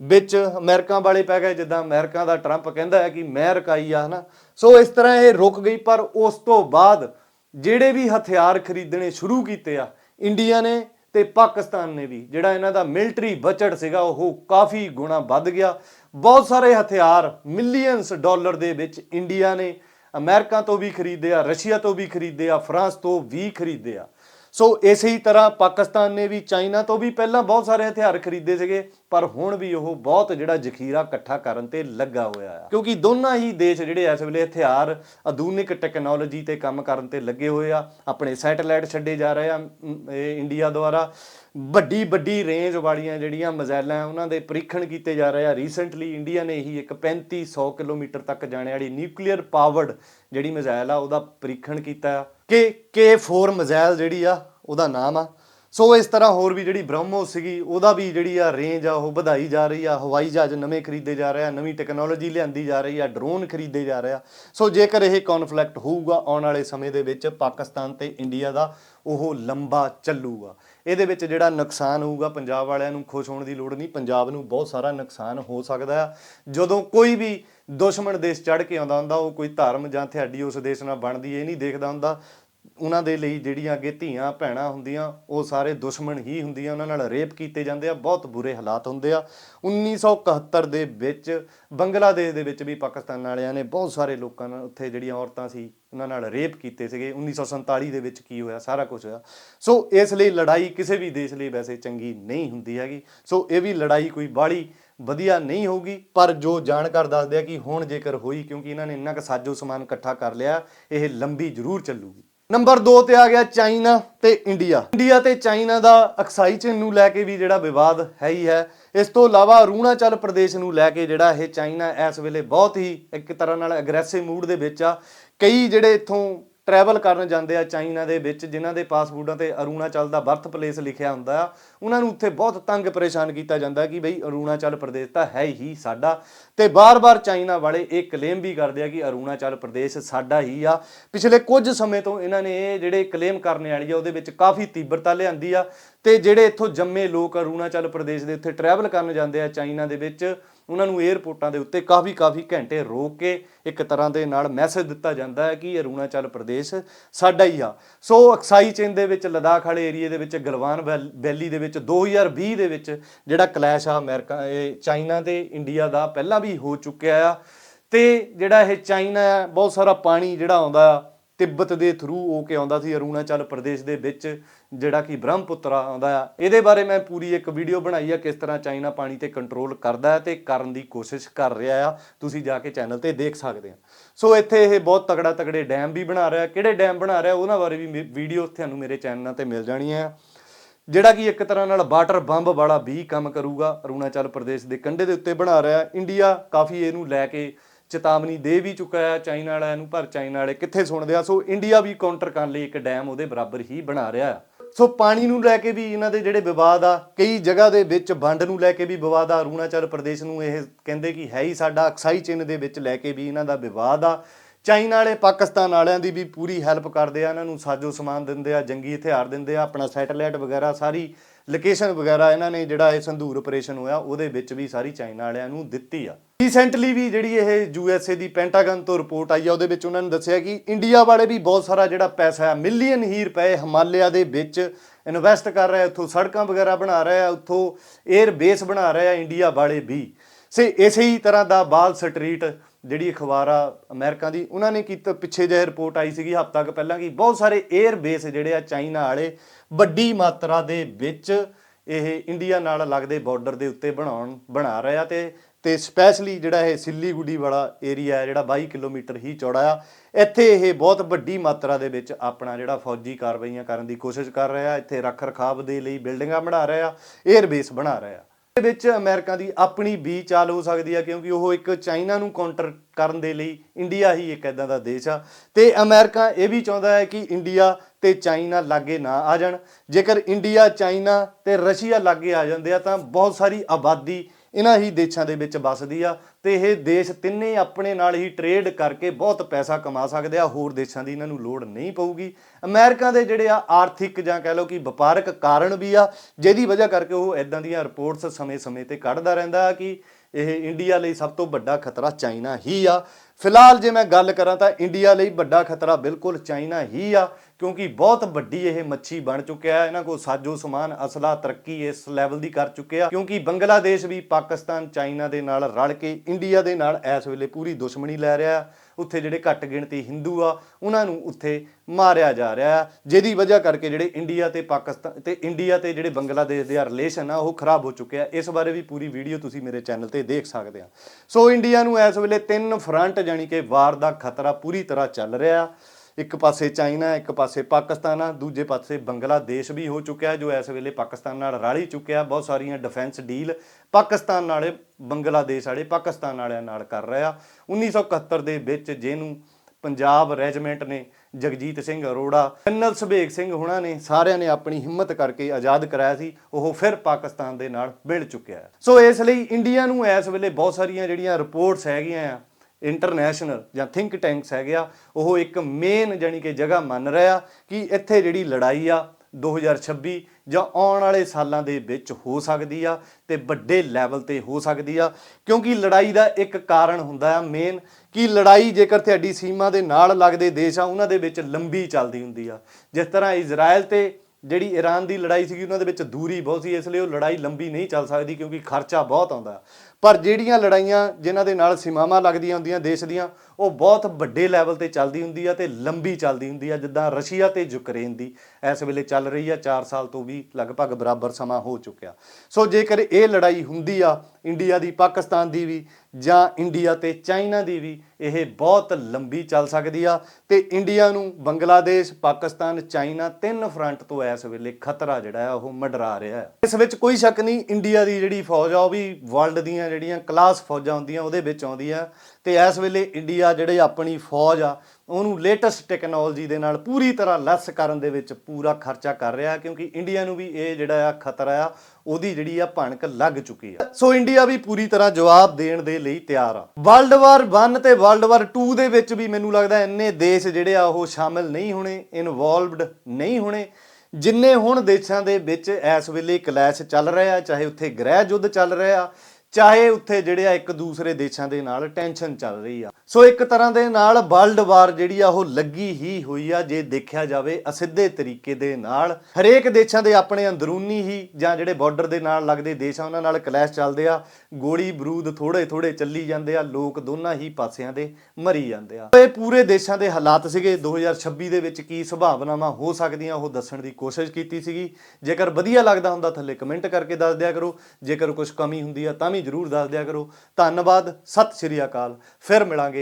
ਵਿੱਚ ਅਮਰੀਕਾ ਵਾਲੇ ਪੈ ਗਏ, ਜਿੱਦਾਂ ਅਮਰੀਕਾ ਦਾ ਟਰੰਪ ਕਹਿੰਦਾ ਹੈ ਕਿ ਮੈਂ ਰਕਾਈ ਆ, ਹਨਾ। ਸੋ ਇਸ ਤਰ੍ਹਾਂ ਇਹ ਰੁਕ ਗਈ, ਪਰ ਉਸ ਤੋਂ ਬਾਅਦ ਜਿਹੜੇ ਵੀ ਹਥਿਆਰ ਖਰੀਦਣੇ ਸ਼ੁਰੂ ਕੀਤੇ ਆ, ਇੰਡੀਆ ਨੇ ਤੇ ਪਾਕਿਸਤਾਨ ਨੇ ਵੀ, ਜਿਹੜਾ ਇਹਨਾਂ ਦਾ ਮਿਲਟਰੀ ਬਜਟ ਸੀਗਾ, ਉਹ ਕਾਫੀ ਗੁਣਾ ਵੱਧ ਗਿਆ। ਬਹੁਤ ਸਾਰੇ ਹਥਿਆਰ, ਮਿਲੀਅਨਸ ਡਾਲਰ ਦੇ ਵਿੱਚ ਇੰਡੀਆ ਨੇ ਅਮਰੀਕਾ ਤੋਂ ਵੀ ਖਰੀਦੇ ਆ, ਰਸ਼ੀਆ ਤੋਂ ਵੀ ਖਰੀਦੇ ਆ, ਫਰਾਂਸ ਤੋਂ ਵੀ ਖਰੀਦੇ ਆ। ਸੋ ਇਸੇ ਹੀ ਤਰ੍ਹਾਂ ਪਾਕਿਸਤਾਨ ਨੇ ਵੀ ਚਾਈਨਾ ਤੋਂ ਵੀ ਪਹਿਲਾਂ ਬਹੁਤ ਸਾਰੇ ਹਥਿਆਰ ਖਰੀਦੇ ਸੀਗੇ, ਪਰ ਹੁਣ ਵੀ ਉਹ ਬਹੁਤ ਜਿਹੜਾ ਜ਼ਖੀਰਾ ਇਕੱਠਾ ਕਰਨ ਤੇ ਲੱਗਾ ਹੋਇਆ ਆ। ਕਿਉਂਕਿ ਦੋਨਾਂ ਹੀ ਦੇਸ਼ ਜਿਹੜੇ ਇਸ ਵੇਲੇ ਹਥਿਆਰ, ਆਧੁਨਿਕ ਟੈਕਨੋਲੋਜੀ ਤੇ ਕੰਮ ਕਰਨ ਤੇ ਲੱਗੇ ਹੋਏ ਆ, ਆਪਣੇ ਸੈਟੇਲਾਈਟ ਛੱਡੇ ਜਾ ਰਹੇ ਆ ਇਹ ਇੰਡੀਆ ਦੁਆਰਾ। ਵੱਡੀ ਵੱਡੀ ਰੇਂਜ ਵਾਲੀਆਂ ਜਿਹੜੀਆਂ ਮਜ਼ਾਇਲਾਂ ਉਹਨਾਂ ਦੇ ਪ੍ਰੀਖਣ ਕੀਤੇ ਜਾ ਰਹੇ ਆ। ਰੀਸੈਂਟਲੀ ਇੰਡੀਆ ਨੇ ਹੀ ਇੱਕ 3500 ਕਿਲੋਮੀਟਰ ਤੱਕ ਜਾਣੇ ਵਾਲੀ ਨਿਊਕਲੀਅਰ ਪਾਵਰਡ ਜਿਹੜੀ ਮਜ਼ਾਇਲ ਆ, ਉਹਦਾ ਪਰੀਖਣ ਕੀਤਾ। ਆ ਕਿ K4 ਮਜ਼ਾਇਲ ਜਿਹੜੀ ਆ, ਉਹਦਾ ਨਾਮ ਆ। ਸੋ ਇਸ ਤਰ੍ਹਾਂ ਹੋਰ ਵੀ ਜਿਹੜੀ ਬ੍ਰਹਮੋ ਸੀਗੀ, ਉਹਦਾ ਵੀ ਜਿਹੜੀ ਆ ਰੇਂਜ ਆ, ਉਹ ਵਧਾਈ ਜਾ ਰਹੀ ਆ। ਹਵਾਈ ਜਹਾਜ਼ ਨਵੇਂ ਖਰੀਦੇ ਜਾ ਰਹੇ ਆ, ਨਵੀਂ ਟੈਕਨੋਲੋਜੀ ਲਿਆਂਦੀ ਜਾ ਰਹੀ ਆ ਡਰੋਨ ਖਰੀਦੇ ਜਾ ਰਹੇ ਆ। ਸੋ ਜੇਕਰ ਇਹ ਕਨਫਲਿਕਟ ਹੋਊਗਾ ਆਉਣ ਵਾਲੇ ਸਮੇਂ ਦੇ ਵਿੱਚ, ਪਾਕਿਸਤਾਨ ਤੇ ਇੰਡੀਆ ਦਾ ਉਹ ਲੰਬਾ ਚੱਲੂਗਾ। ਇਹਦੇ ਵਿੱਚ ਜਿਹੜਾ ਨੁਕਸਾਨ ਹੋਊਗਾ, ਪੰਜਾਬ ਵਾਲਿਆਂ ਨੂੰ ਖੁਸ਼ ਹੋਣ ਦੀ ਲੋੜ ਨਹੀਂ। ਪੰਜਾਬ ਨੂੰ ਬਹੁਤ ਸਾਰਾ ਨੁਕਸਾਨ ਹੋ ਸਕਦਾ ਆ। ਜਦੋਂ ਕੋਈ ਵੀ ਦੁਸ਼ਮਣ ਦੇਸ਼ ਚੜ ਕੇ ਆਉਂਦਾ ਹੁੰਦਾ, ਉਹ ਕੋਈ ਧਰਮ ਜਾਂ ਥਿਆਡੀ ਉਸ ਦੇਸ਼ ਨਾਲ ਬਣਦੀ ਇਹ ਨਹੀਂ ਦੇਖਦਾ ਹੁੰਦਾ। ਉਹਨਾਂ ਦੇ ਲਈ ਜਿਹੜੀਆਂ ਅੱਗੇ ਧੀਆਂ, ਭੈਣਾਂ ਹੁੰਦੀਆਂ, ਉਹ ਸਾਰੇ ਦੁਸ਼ਮਣ ਹੀ ਹੁੰਦੀਆਂ। ਉਹਨਾਂ ਨਾਲ ਰੇਪ ਕੀਤੇ ਜਾਂਦੇ ਆ, ਬਹੁਤ ਬੁਰੇ ਹਾਲਾਤ ਹੁੰਦੇ ਆ। 1971 ਦੇ ਵਿੱਚ ਬੰਗਲਾਦੇਸ਼ ਦੇ ਵਿੱਚ ਵੀ ਪਾਕਿਸਤਾਨ ਵਾਲਿਆਂ ਨੇ ਬਹੁਤ ਸਾਰੇ ਲੋਕਾਂ ਨਾਲ ਉੱਥੇ ਜਿਹੜੀਆਂ ਔਰਤਾਂ ਸੀ, ਉਹਨਾਂ ਨਾਲ ਰੇਪ ਕੀਤੇ ਸੀਗੇ। 1947 ਦੇ ਵਿੱਚ ਕੀ ਹੋਇਆ, ਸਾਰਾ ਕੁਝ ਹੋਇਆ। ਸੋ ਇਸ ਲਈ ਲੜਾਈ ਕਿਸੇ ਵੀ ਦੇਸ਼ ਲਈ ਵੈਸੇ ਚੰਗੀ ਨਹੀਂ ਹੁੰਦੀ ਹੈਗੀ। ਸੋ ਇਹ ਵੀ ਲੜਾਈ ਕੋਈ ਬਾਹਲੀ ਵਧੀਆ ਨਹੀਂ ਹੋਊਗੀ, ਪਰ ਜੋ ਜਾਣਕਾਰ ਦੱਸਦੇ ਆ ਕਿ ਹੁਣ ਜੇਕਰ ਹੋਈ, ਕਿਉਂਕਿ ਇਹਨਾਂ ਨੇ ਇੰਨਾ ਕੁ ਸਾਜੋ ਸਮਾਨ ਇਕੱਠਾ ਕਰ ਲਿਆ, ਇਹ ਲੰਬੀ ਜ਼ਰੂਰ ਚੱਲੂਗੀ। ਨੰਬਰ 2 ਤੇ ਆ ਗਿਆ ਚਾਈਨਾ ਤੇ ਇੰਡੀਆ। ਇੰਡੀਆ ਤੇ ਚਾਈਨਾ ਦਾ ਅਕਸਾਈ ਚੀਨ ਨੂੰ ਲੈ ਕੇ ਵੀ ਜਿਹੜਾ ਵਿਵਾਦ ਹੈ ਹੀ ਹੈ। ਇਸ ਤੋਂ ਇਲਾਵਾ ਅਰੁਣਾਚਲ ਪ੍ਰਦੇਸ਼ ਨੂੰ ਲੈ ਕੇ ਜਿਹੜਾ ਇਹ ਚਾਈਨਾ ਇਸ ਵੇਲੇ ਬਹੁਤ ਹੀ ਇੱਕ ਤਰ੍ਹਾਂ ਨਾਲ ਅਗਰੈਸਿਵ ਮੂਡ ਦੇ ਵਿੱਚ ਆ। ਕਈ ਜਿਹੜੇ ਇਥੋਂ ਟਰੈਵਲ ਕਰਨ ਜਾਂਦੇ ਆ ਚਾਈਨਾ ਦੇ ਵਿੱਚ, ਜਿਨ੍ਹਾਂ ਦੇ ਪਾਸਪੋਰਟਾਂ ਤੇ ਅਰੁਣਾਚਲ ਦਾ ਬਰਥ ਪਲੇਸ ਲਿਖਿਆ ਹੁੰਦਾ ਆ। ਉਹਨਾਂ ਨੂੰ ਉੱਥੇ ਬਹੁਤ ਤੰਗ ਪਰੇਸ਼ਾਨ ਕੀਤਾ ਜਾਂਦਾ ਕਿ ਬਈ ਅਰੁਣਾਚਲ ਪ੍ਰਦੇਸ਼ ਤਾਂ ਹੈ ਹੀ ਸਾਡਾ। ਤੇ ਬਾਰ-ਬਾਰ ਚਾਈਨਾ ਵਾਲੇ ਇਹ ਕਲੇਮ ਵੀ ਕਰਦੇ ਆ ਕਿ ਅਰੁਣਾਚਲ ਪ੍ਰਦੇਸ਼ ਸਾਡਾ ਹੀ ਆ। ਪਿਛਲੇ ਕੁਝ ਸਮੇਂ ਤੋਂ ਇਹਨਾਂ ਨੇ ਇਹ ਜਿਹੜੇ ਕਲੇਮ ਕਰਨ ਵਾਲੀ ਆ, ਉਹਦੇ ਵਿੱਚ ਕਾਫੀ ਤੀਬਰਤਾ ਲਿਆਂਦੀ ਆ। ਤੇ ਜਿਹੜੇ ਇੱਥੋਂ ਜੰਮੇ ਲੋਕ ਅਰੁਣਾਚਲ ਪ੍ਰਦੇਸ਼ ਦੇ ਉੱਤੇ ਟਰੈਵਲ ਕਰਨ ਜਾਂਦੇ ਆ ਚਾਈਨਾ ਦੇ ਵਿੱਚ ਉਹਨਾਂ ਨੂੰ 에ਅਰਪੋਰਟਾਂ ਦੇ ਉੱਤੇ ਕਾਫੀ ਕਾਫੀ ਘੰਟੇ ਰੋਕ ਕੇ ਇੱਕ ਤਰ੍ਹਾਂ ਦੇ ਨਾਲ ਮੈਸੇਜ ਦਿੱਤਾ ਜਾਂਦਾ ਹੈ ਕਿ ਅਰੁਣਾਚਲ ਪ੍ਰਦੇਸ਼ ਸਾਡਾ ਹੀ ਆ। ਸੋ ਅਕਸਾਈ ਚੇਨ ਦੇ ਵਿੱਚ, ਲਦਾਖ ਵਾਲੇ ਏਰੀਏ ਦੇ ਵਿੱਚ, ਗਲਵਾਨ ਵੈਲ- ਵੈਲੀ ਦੇ ਵਿੱਚ 2020 ਦੇ ਵਿੱਚ ਜਿਹੜਾ ਕਲੈਸ਼ ਆ ਅਮਰੀਕਾ, ਇਹ ਚਾਈਨਾ ਤੇ ਇੰਡੀਆ ਦਾ ਪਹਿਲਾਂ ਵੀ ਹੋ ਚੁੱਕਿਆ ਆ। ਤੇ ਜਿਹੜਾ ਇਹ ਚਾਈਨਾ ਆ ਬਹੁਤ ਸਾਰਾ ਪਾਣੀ ਜਿਹੜਾ ਆਉਂਦਾ ਆ ਤਿੱਬਤ ਦੇ ਥਰੂ ਹੋ ਕੇ ਆਉਂਦਾ ਸੀ, ਅਰੁਣਾਚਲ ਪ੍ਰਦੇਸ਼ ਦੇ ਵਿੱਚ, ਜਿਹੜਾ ਕਿ ਬ੍ਰਹਮਪੁੱਤਰਾ ਆਉਂਦਾ ਆ। ਇਹਦੇ ਬਾਰੇ ਮੈਂ ਪੂਰੀ ਇੱਕ ਵੀਡੀਓ ਬਣਾਈ ਆ, ਕਿਸ ਤਰ੍ਹਾਂ ਚਾਈਨਾ ਪਾਣੀ ਤੇ ਕੰਟਰੋਲ ਕਰਦਾ ਹੈ ਤੇ ਕਰਨ ਦੀ ਕੋਸ਼ਿਸ਼ ਕਰ ਰਿਹਾ ਆ। ਤੁਸੀਂ ਜਾ ਕੇ ਚੈਨਲ ਤੇ ਦੇਖ ਸਕਦੇ ਆ। ਸੋ ਇੱਥੇ ਇਹ ਬਹੁਤ ਤਗੜਾ ਤਗੜੇ ਡੈਮ ਵੀ ਬਣਾ ਰਿਹਾ। ਕਿਹੜੇ ਡੈਮ ਬਣਾ ਰਿਹਾ? ਉਹਨਾਂ ਬਾਰੇ ਵੀ ਵੀਡੀਓ ਤੁਹਾਨੂੰ ਮੇਰੇ ਚੈਨਲ ਤੇ ਮਿਲ ਜਾਣੀਆਂ ਆ। ਜਿਹੜਾ ਕਿ ਇੱਕ ਤਰ੍ਹਾਂ ਨਾਲ ਵਾਟਰ ਬੰਬ ਵਾਲਾ ਵੀ ਕੰਮ ਕਰੂਗਾ। ਅਰੁਣਾਚਲ ਪ੍ਰਦੇਸ਼ ਦੇ ਕੰਢੇ ਦੇ ਉੱਤੇ ਬਣਾ ਰਿਹਾ। ਇੰਡੀਆ ਕਾਫੀ ਇਹਨੂੰ ਲੈ ਕੇ ਚੇਤਾਵਨੀ ਦੇ ਵੀ ਚੁੱਕਾ ਹੈ, ਚਾਈਨਾ ਵਾਲਿਆਂ ਨੂੰ, ਪਰ ਚਾਈਨਾ ਵਾਲੇ ਕਿੱਥੇ ਸੁਣਦੇ ਆ? ਸੋ ਇੰਡੀਆ ਵੀ ਕਾਊਂਟਰ ਕਰਨ ਲਈ, ਇੱਕ ਡੈਮ ਉਹਦੇ ਬਰਾਬਰ ਹੀ ਬਣਾ ਰਿਹਾ ਆ ਸੋ ਪਾਣੀ ਨੂੰ ਲੈ ਕੇ ਵੀ ਇਹਨਾਂ ਦੇ ਜਿਹੜੇ ਵਿਵਾਦ ਆ, ਕਈ ਜਗ੍ਹਾ ਦੇ ਵਿੱਚ ਵੰਡ ਨੂੰ ਲੈ ਕੇ ਵੀ ਵਿਵਾਦ ਆ। ਅਰੁਣਾਚਲ ਪ੍ਰਦੇਸ਼ ਨੂੰ ਇਹ ਕਹਿੰਦੇ ਕਿ ਹੈ ਹੀ ਸਾਡਾ, ਅਕਸਾਈ ਚਿੰਨ ਦੇ ਵਿੱਚ ਲੈ ਕੇ ਵੀ ਇਹਨਾਂ ਦਾ ਵਿਵਾਦ ਆ। ਚਾਈਨਾ ਵਾਲੇ ਪਾਕਿਸਤਾਨ ਵਾਲਿਆਂ ਦੀ ਵੀ ਪੂਰੀ ਹੈਲਪ ਕਰਦੇ ਆ, ਇਹਨਾਂ ਨੂੰ ਸਾਜੋ ਸਮਾਨ ਦਿੰਦੇ ਆ, ਜੰਗੀ ਹਥਿਆਰ ਦਿੰਦੇ ਆ, ਆਪਣਾ ਸੈਟਲਾਈਟ ਵਗੈਰਾ ਸਾਰੀ ਲੋਕੇਸ਼ਨ ਵਗੈਰਾ ਇਹਨਾਂ ਨੇ ਜਿਹੜਾ ਇਹ ਸੰਧੂਰ ਆਪਰੇਸ਼ਨ ਹੋਇਆ, ਉਹਦੇ ਵਿੱਚ ਵੀ ਸਾਰੀ ਚਾਈਨਾ ਵਾਲਿਆਂ ਨੂੰ ਦਿੱਤੀ ਆ। ਰੀਸੈਂਟਲੀ ਵੀ ਜਿਹੜੀ ਇਹ ਯੂਐਸਏ ਦੀ ਪੈਂਟਾਗਨ ਤੋਂ ਰਿਪੋਰਟ ਆਈ ਆ, ਉਹਦੇ ਵਿੱਚ ਉਹਨਾਂ ਨੇ ਦੱਸਿਆ ਕਿ ਇੰਡੀਆ ਵਾਲੇ ਵੀ ਬਹੁਤ ਸਾਰਾ ਜਿਹੜਾ ਪੈਸਾ ਹੈ ਮਿਲੀਅਨ ਹੀ ਰੁਪਏ ਹਿਮਾਲਿਆ ਦੇ ਵਿੱਚ ਇਨਵੈਸਟ ਕਰ ਰਿਹਾ ਉੱਥੋਂ ਸੜਕਾਂ ਵਗੈਰਾ ਬਣਾ ਰਿਹਾ ਉੱਥੋਂ 에ਅਰ ਬੇਸ ਬਣਾ ਰਿਹਾ ਇੰਡੀਆ ਵਾਲੇ ਵੀ। ਸੇ ਇਸੇ ਹੀ ਤਰ੍ਹਾਂ ਦਾ ਬਾਲ ਸਟਰੀਟ ਜਿਹੜੀ ਅਖਬਾਰ ਆ ਅਮਰੀਕਾ ਦੀ, ਉਹਨਾਂ ਨੇ ਕੀਤਾ, ਪਿੱਛੇ ਜਿਹੇ ਰਿਪੋਰਟ ਆਈ ਸੀਗੀ ਹਫ਼ਤਾ ਕੁ ਪਹਿਲਾਂ ਕਿ ਬਹੁਤ ਸਾਰੇ 에ਅਰ ਬੇਸ ਜਿਹੜੇ ਆ ਚਾਈਨਾ ਵਾਲੇ, ਵੱਡੀ ਮਾਤਰਾ ਦੇ ਵਿੱਚ ਇਹ ਇੰਡੀਆ ਨਾਲ ਲੱਗਦੇ ਬਾਰਡਰ ਦੇ ਉੱਤੇ ਬਣਾਉਣ, ਬਣਾ ਰਿਹਾ ਆ ਤੇ ਤੇ ਸਪੈਸ਼ਲੀ ਜਿਹੜਾ ਇਹ ਸਿੱਲੀਗੁੜੀ ਵਾਲਾ ਏਰੀਆ ਹੈ, ਜਿਹੜਾ 22 ਕਿਲੋਮੀਟਰ ਹੀ ਚੌੜਾ ਆ, ਇੱਥੇ ਇਹ ਬਹੁਤ ਵੱਡੀ ਮਾਤਰਾ ਦੇ ਵਿੱਚ ਆਪਣਾ ਜਿਹੜਾ ਫੌਜੀ ਕਾਰਵਾਈਆਂ ਕਰਨ ਦੀ ਕੋਸ਼ਿਸ਼ ਕਰ ਰਿਹਾ, ਇੱਥੇ ਰੱਖ ਰਖਾਵ ਦੇ ਲਈ ਬਿਲਡਿੰਗਾਂ ਬਣਾ ਰਿਹਾ 에ਅਰ ਬੇਸ ਬਣਾ ਰਿਹਾ ਦੇ ਵਿੱਚ ਅਮਰੀਕਾ ਦੀ ਆਪਣੀ ਵੀ ਚਾਲ ਹੋ ਸਕਦੀ ਹੈ ਕਿਉਂਕਿ ਉਹ ਇੱਕ ਚਾਈਨਾ ਨੂੰ ਕਾਊਂਟਰ ਕਰਨ ਦੇ ਲਈ ਇੰਡੀਆ ਹੀ ਇੱਕ ਐਦਾਂ ਦਾ ਦੇਸ਼ ਆ। ਤੇ ਅਮਰੀਕਾ ਇਹ ਵੀ ਚਾਹੁੰਦਾ ਹੈ ਕਿ ਇੰਡੀਆ ਤੇ ਚਾਈਨਾ ਲਾਗੇ ਨਾ ਆ ਜਾਣ। ਜੇਕਰ ਇੰਡੀਆ, ਚਾਈਨਾ ਤੇ ਰਸ਼ੀਆ ਲਾਗੇ ਆ ਜਾਂਦੇ ਆ, ਤਾਂ ਬਹੁਤ ਸਾਰੀ ਆਬਾਦੀ ਇਹਨਾਂ ਹੀ ਦੇਸ਼ਾਂ ਦੇ ਵਿੱਚ ਵੱਸਦੀ ਆ ਤੇ ਇਹ ਦੇਸ਼ ਤਿੰਨੇ ਆਪਣੇ ਨਾਲ ਹੀ ਟਰੇਡ ਕਰਕੇ ਬਹੁਤ ਪੈਸਾ ਕਮਾ ਸਕਦੇ ਆ, ਹੋਰ ਦੇਸ਼ਾਂ ਦੀ ਇਹਨਾਂ ਨੂੰ ਲੋੜ ਨਹੀਂ ਪਊਗੀ। ਅਮਰੀਕਾ ਦੇ ਜਿਹੜੇ ਆ ਆਰਥਿਕ ਜਾਂ ਕਹਿ ਲਓ ਕਿ ਵਪਾਰਕ ਕਾਰਨ ਵੀ ਆ, ਜਿਹਦੀ ਵਜ੍ਹਾ ਕਰਕੇ ਉਹ ਇਦਾਂ ਦੀਆਂ ਰਿਪੋਰਟਸ ਸਮੇਂ-ਸਮੇਂ ਤੇ ਕੱਢਦਾ ਰਹਿੰਦਾ ਕਿ ਇਹ ਇੰਡੀਆ ਲਈ ਸਭ ਤੋਂ ਵੱਡਾ ਖਤਰਾ ਚਾਈਨਾ ਹੀ ਆ। ਫਿਲਹਾਲ ਜੇ ਮੈਂ ਗੱਲ ਕਰਾਂ ਤਾਂ ਇੰਡੀਆ ਲਈ ਵੱਡਾ ਖਤਰਾ ਬਿਲਕੁਲ ਚਾਈਨਾ ਹੀ ਆ। ਕਿਉਂਕਿ ਬਹੁਤ ਵੱਡੀ ਇਹ ਮੱਛੀ ਬਣ ਚੁੱਕਿਆ ਹੈ। ਇਹਨਾਂ ਕੋਲ ਸਾਜੋ ਸਮਾਨ, ਅਸਲਾ, ਤਰੱਕੀ ਇਸ ਲੈਵਲ ਦੀ ਕਰ ਚੁੱਕਿਆ ਕਿਉਂਕਿ ਬੰਗਲਾਦੇਸ਼ ਵੀ ਪਾਕਿਸਤਾਨ, ਚਾਈਨਾ ਦੇ ਨਾਲ ਰਲ ਕੇ, ਇੰਡੀਆ ਦੇ ਨਾਲ ਇਸ ਵੇਲੇ ਪੂਰੀ ਦੁਸ਼ਮਣੀ ਲੈ ਰਿਹਾ ਉੱਥੇ ਜਿਹੜੇ ਘੱਟ ਗਿਣਤੀ ਹਿੰਦੂ ਆ, ਉਹਨਾਂ ਨੂੰ ਉੱਥੇ ਮਾਰਿਆ ਜਾ ਰਿਹਾ ਹੈ। ਜਿਹਦੀ ਵਜ੍ਹਾ ਕਰਕੇ ਜਿਹੜੇ ਇੰਡੀਆ ਤੇ ਪਾਕਿਸਤਾਨ ਤੇ ਇੰਡੀਆ ਤੇ ਜਿਹੜੇ ਬੰਗਲਾਦੇਸ਼ ਦੇ ਰਿਲੇਸ਼ਨ ਆ, ਉਹ ਖਰਾਬ ਹੋ ਚੁੱਕਿਆ ਇਸ ਬਾਰੇ ਵੀ ਪੂਰੀ ਵੀਡੀਓ ਤੁਸੀਂ ਮੇਰੇ ਚੈਨਲ ਤੇ ਦੇਖ ਸਕਦੇ ਆ। ਸੋ ਇੰਡੀਆ ਨੂੰ ਇਸ ਵੇਲੇ ਤਿੰਨ ਫਰੰਟ ਜਾਨੀ ਕਿ ਵਾਰ ਦਾ ਖਤਰਾ ਪੂਰੀ ਤਰ੍ਹਾਂ ਚੱਲ ਰਿਹਾ ਇੱਕ ਪਾਸੇ ਚਾਈਨਾ, ਇੱਕ ਪਾਸੇ ਪਾਕਿਸਤਾਨ ਆ ਦੂਜੇ ਪਾਸੇ ਬੰਗਲਾਦੇਸ਼ ਵੀ ਹੋ ਚੁੱਕਿਆ, ਜੋ ਇਸ ਵੇਲੇ ਪਾਕਿਸਤਾਨ ਨਾਲ ਰਲ ਚੁੱਕਿਆ। ਬਹੁਤ ਸਾਰੀਆਂ ਡਿਫੈਂਸ ਡੀਲ ਪਾਕਿਸਤਾਨ ਨਾਲੇ ਬੰਗਲਾਦੇਸ਼ ਵਾਲੇ ਪਾਕਿਸਤਾਨ ਵਾਲਿਆਂ ਨਾਲ ਕਰ ਰਿਹਾ। 1971 ਦੇ ਵਿੱਚ ਜਿਹਨੂੰ ਪੰਜਾਬ ਰੈਜੀਮੈਂਟ ਨੇ ਜਗਜੀਤ ਸਿੰਘ ਅਰੋੜਾ, ਜਨਰਲ ਸੁਭੇਗ ਸਿੰਘ ਹੁਣਾਂ ਨੇ ਸਾਰਿਆਂ ਨੇ ਆਪਣੀ ਹਿੰਮਤ ਕਰਕੇ ਆਜ਼ਾਦ ਕਰਾਇਆ ਸੀ। ਉਹ ਫਿਰ ਪਾਕਿਸਤਾਨ ਦੇ ਨਾਲ ਮਿਲ ਚੁੱਕਿਆ ਸੋ ਇਸ ਲਈ ਇੰਡੀਆ ਨੂੰ ਇਸ ਵੇਲੇ ਬਹੁਤ ਸਾਰੀਆਂ ਜਿਹੜੀਆਂ ਰਿਪੋਰਟਸ ਹੈਗੀਆਂ ਆ ਇੰਟਰਨੈਸ਼ਨਲ ਜਾਂ ਥਿੰਕ ਟੈਂਕਸ ਹੈਗੇ ਆ, ਉਹ ਇੱਕ ਮੇਨ ਜਾਨੀ ਕਿ ਜਗ੍ਹਾ ਮੰਨ ਰਿਹਾ ਕਿ ਇੱਥੇ ਜਿਹੜੀ ਲੜਾਈ ਆ 2026 ਜਾਂ ਆਉਣ ਵਾਲੇ ਸਾਲਾਂ ਦੇ ਵਿੱਚ ਹੋ ਸਕਦੀ ਆ ਤੇ ਵੱਡੇ ਲੈਵਲ ਤੇ ਹੋ ਸਕਦੀ ਆ, ਕਿਉਂਕਿ ਲੜਾਈ ਦਾ ਇੱਕ ਕਾਰਨ ਹੁੰਦਾ ਆ ਮੇਨ ਕਿ ਲੜਾਈ ਜੇਕਰ ਤੁਹਾਡੀ ਸੀਮਾ ਦੇ ਨਾਲ ਲੱਗਦੇ ਦੇਸ਼ ਆ, ਉਹਨਾਂ ਦੇ ਵਿੱਚ ਲੰਬੀ ਚੱਲਦੀ ਹੁੰਦੀ ਆ। ਜਿਸ ਤਰ੍ਹਾਂ ਇਜ਼ਰਾਈਲ ਤੇ ਜਿਹੜੀ ਈਰਾਨ ਦੀ ਲੜਾਈ ਸੀਗੀ, ਉਹਨਾਂ ਦੇ ਵਿੱਚ ਦੂਰੀ ਬਹੁਤ ਸੀ, ਇਸ ਲਈ ਉਹ ਲੜਾਈ ਲੰਬੀ ਨਹੀਂ ਚੱਲ ਸਕਦੀ ਕਿਉਂਕਿ ਖਰਚਾ ਬਹੁਤ ਆਉਂਦਾ। ਪਰ ਜਿਹੜੀਆਂ ਲੜਾਈਆਂ ਜਿਨ੍ਹਾਂ ਦੇ ਨਾਲ ਸੀਮਾਵਾਂ ਲੱਗਦੀਆਂ ਹੁੰਦੀਆਂ ਦੇਸ਼ ਦੀਆਂ ਉਹ ਬਹੁਤ ਵੱਡੇ ਲੈਵਲ ਤੇ ਚੱਲਦੀ ਹੁੰਦੀ ਆ ਤੇ ਲੰਬੀ ਚੱਲਦੀ ਹੁੰਦੀ ਆ, ਜਿੱਦਾਂ ਰਸ਼ੀਆ ਤੇ ਯੂਕਰੇਨ ਦੀ। ਇਸ ਵੇਲੇ ਚੱਲ ਰਹੀ ਆ 4 ਸਾਲ ਤੋਂ ਵੀ ਲਗਭਗ ਬਰਾਬਰ ਸਮਾਂ ਹੋ ਚੁੱਕਿਆ। ਸੋ ਜੇਕਰ ਇਹ ਲੜਾਈ ਹੁੰਦੀ ਆ, ਇੰਡੀਆ ਦੀ, ਪਾਕਿਸਤਾਨ ਦੀ ਵੀ, ਜਾਂ ਇੰਡੀਆ ਤੇ ਚਾਈਨਾ ਦੀ ਵੀ, ਇਹ ਬਹੁਤ ਲੰਬੀ ਚੱਲ ਸਕਦੀ ਆ। ਤੇ ਇੰਡੀਆ ਨੂੰ ਬੰਗਲਾਦੇਸ਼, ਪਾਕਿਸਤਾਨ, ਚਾਈਨਾ ਤਿੰਨ ਫਰੰਟ ਤੋਂ ਇਸ ਵੇਲੇ ਖਤਰਾ ਜਿਹੜਾ ਆ, ਉਹ ਮੰਡਰਾ ਰਿਹਾ ਹੈ ਇਸ ਵਿੱਚ ਕੋਈ ਸ਼ੱਕ ਨਹੀਂ, ਇੰਡੀਆ ਦੀ ਜਿਹੜੀ ਫੌਜ ਆ, ਉਹ ਵੀ ਵਰਲਡ ਦੀਆਂ ਜਿਹੜੀਆਂ ਕਲਾਸ ਫੌਜਾਂ ਹੁੰਦੀਆਂ, ਉਹਦੇ ਵਿੱਚ ਆਉਂਦੀ ਆ। ਤੇ ਇਸ ਵੇਲੇ ਇੰਡੀਆ ਜਿਹੜੇ ਆਪਣੀ ਫੌਜ ਆ, ਉਹਨੂੰ ਲੇਟੈਸਟ ਟੈਕਨੋਲੋਜੀ ਦੇ ਨਾਲ ਪੂਰੀ ਤਰ੍ਹਾਂ ਲੈਸ ਕਰਨ ਦੇ ਵਿੱਚ ਪੂਰਾ ਖਰਚਾ ਕਰ ਰਿਹਾ, ਕਿਉਂਕਿ ਇੰਡੀਆ ਨੂੰ ਵੀ ਇਹ ਜਿਹੜਾ ਆ ਖਤਰਾ ਆ, ਉਹਦੀ ਜਿਹੜੀ ਆ ਭਣਕ ਲੱਗ ਚੁੱਕੀ ਆ। ਸੋ ਇੰਡੀਆ ਵੀ ਪੂਰੀ ਤਰ੍ਹਾਂ ਜਵਾਬ ਦੇਣ ਦੇ ਲਈ ਤਿਆਰ ਆ। ਵਰਲਡ ਵਾਰ 1 ਤੇ ਵਰਲਡ ਵਾਰ 2 ਦੇ ਵਿੱਚ ਵੀ ਮੈਨੂੰ ਲੱਗਦਾ ਇੰਨੇ ਦੇਸ਼ ਜਿਹੜੇ ਆ ਉਹ ਸ਼ਾਮਿਲ ਨਹੀਂ ਹੋਣੇ ਇਨਵੋਲਵਡ ਨਹੀਂ ਹੋਣੇ, ਜਿੰਨੇ ਹੁਣ ਦੇਸ਼ਾਂ ਦੇ ਵਿੱਚ ਇਸ ਵੇਲੇ ਕਲੈਸ਼ ਚੱਲ ਰਿਹਾ, ਚਾਹੇ ਉੱਥੇ ਗ੍ਰਹਿ ਯੁੱਧ ਚੱਲ ਰਿਹਾ ਚਾਹੇ ਉੱਥੇ ਜਿਹੜੇ ਆ ਇੱਕ ਦੂਸਰੇ ਦੇਸ਼ਾਂ ਦੇ ਨਾਲ ਟੈਨਸ਼ਨ ਚੱਲ ਰਹੀ ਆ। ਸੋ ਇੱਕ ਤਰ੍ਹਾਂ ਦੇ ਨਾਲ ਵਰਲਡ ਵਾਰ ਜਿਹੜੀ ਆ ਉਹ ਲੱਗੀ ਹੀ ਹੋਈ ਆ, ਜੇ ਦੇਖਿਆ ਜਾਵੇ ਅਸਿੱਧੇ ਤਰੀਕੇ ਦੇ ਨਾਲ। ਹਰੇਕ ਦੇਸ਼ਾਂ ਦੇ ਆਪਣੇ ਅੰਦਰੂਨੀ ਹੀ ਜਾਂ ਜਿਹੜੇ ਬਾਰਡਰ ਦੇ ਨਾਲ ਲੱਗਦੇ ਦੇਸ਼ ਆ, ਉਹਨਾਂ ਨਾਲ ਕਲੈਸ਼ ਚੱਲਦੇ ਆ। ਗੋਲੀ ਬਰੂਦ ਥੋੜੇ ਥੋੜੇ ਚੱਲੀ ਜਾਂਦੇ ਆ, ਲੋਕ ਦੋਨਾਂ ਹੀ ਪਾਸਿਆਂ ਦੇ ਮਰੀ ਜਾਂਦੇ ਆ। ਇਹ ਪੂਰੇ ਦੇਸ਼ਾਂ ਦੇ ਹਾਲਾਤ ਸੀਗੇ। 2026 ਦੇ ਵਿੱਚ ਕੀ ਸੰਭਾਵਨਾਵਾਂ ਹੋ ਸਕਦੀਆਂ, ਉਹ ਦੱਸਣ ਦੀ ਕੋਸ਼ਿਸ਼ ਕੀਤੀ ਸੀਗੀ। ਜੇਕਰ ਵਧੀਆ ਲੱਗਦਾ ਹੁੰਦਾ, ਥੱਲੇ ਕਮੈਂਟ ਕਰਕੇ ਦੱਸ ਦਿਆ ਕਰੋ। ਜੇਕਰ ਕੁਝ ਕਮੀ ਹੁੰਦੀ ਆ, ਤਾਂ ਵੀ ਜਰੂਰ ਦੱਸ ਦਿਆ ਕਰੋ। ਧੰਨਵਾਦ। ਸਤਿ ਸ਼੍ਰੀ ਅਕਾਲ। ਫਿਰ ਮਿਲਾਂਗੇ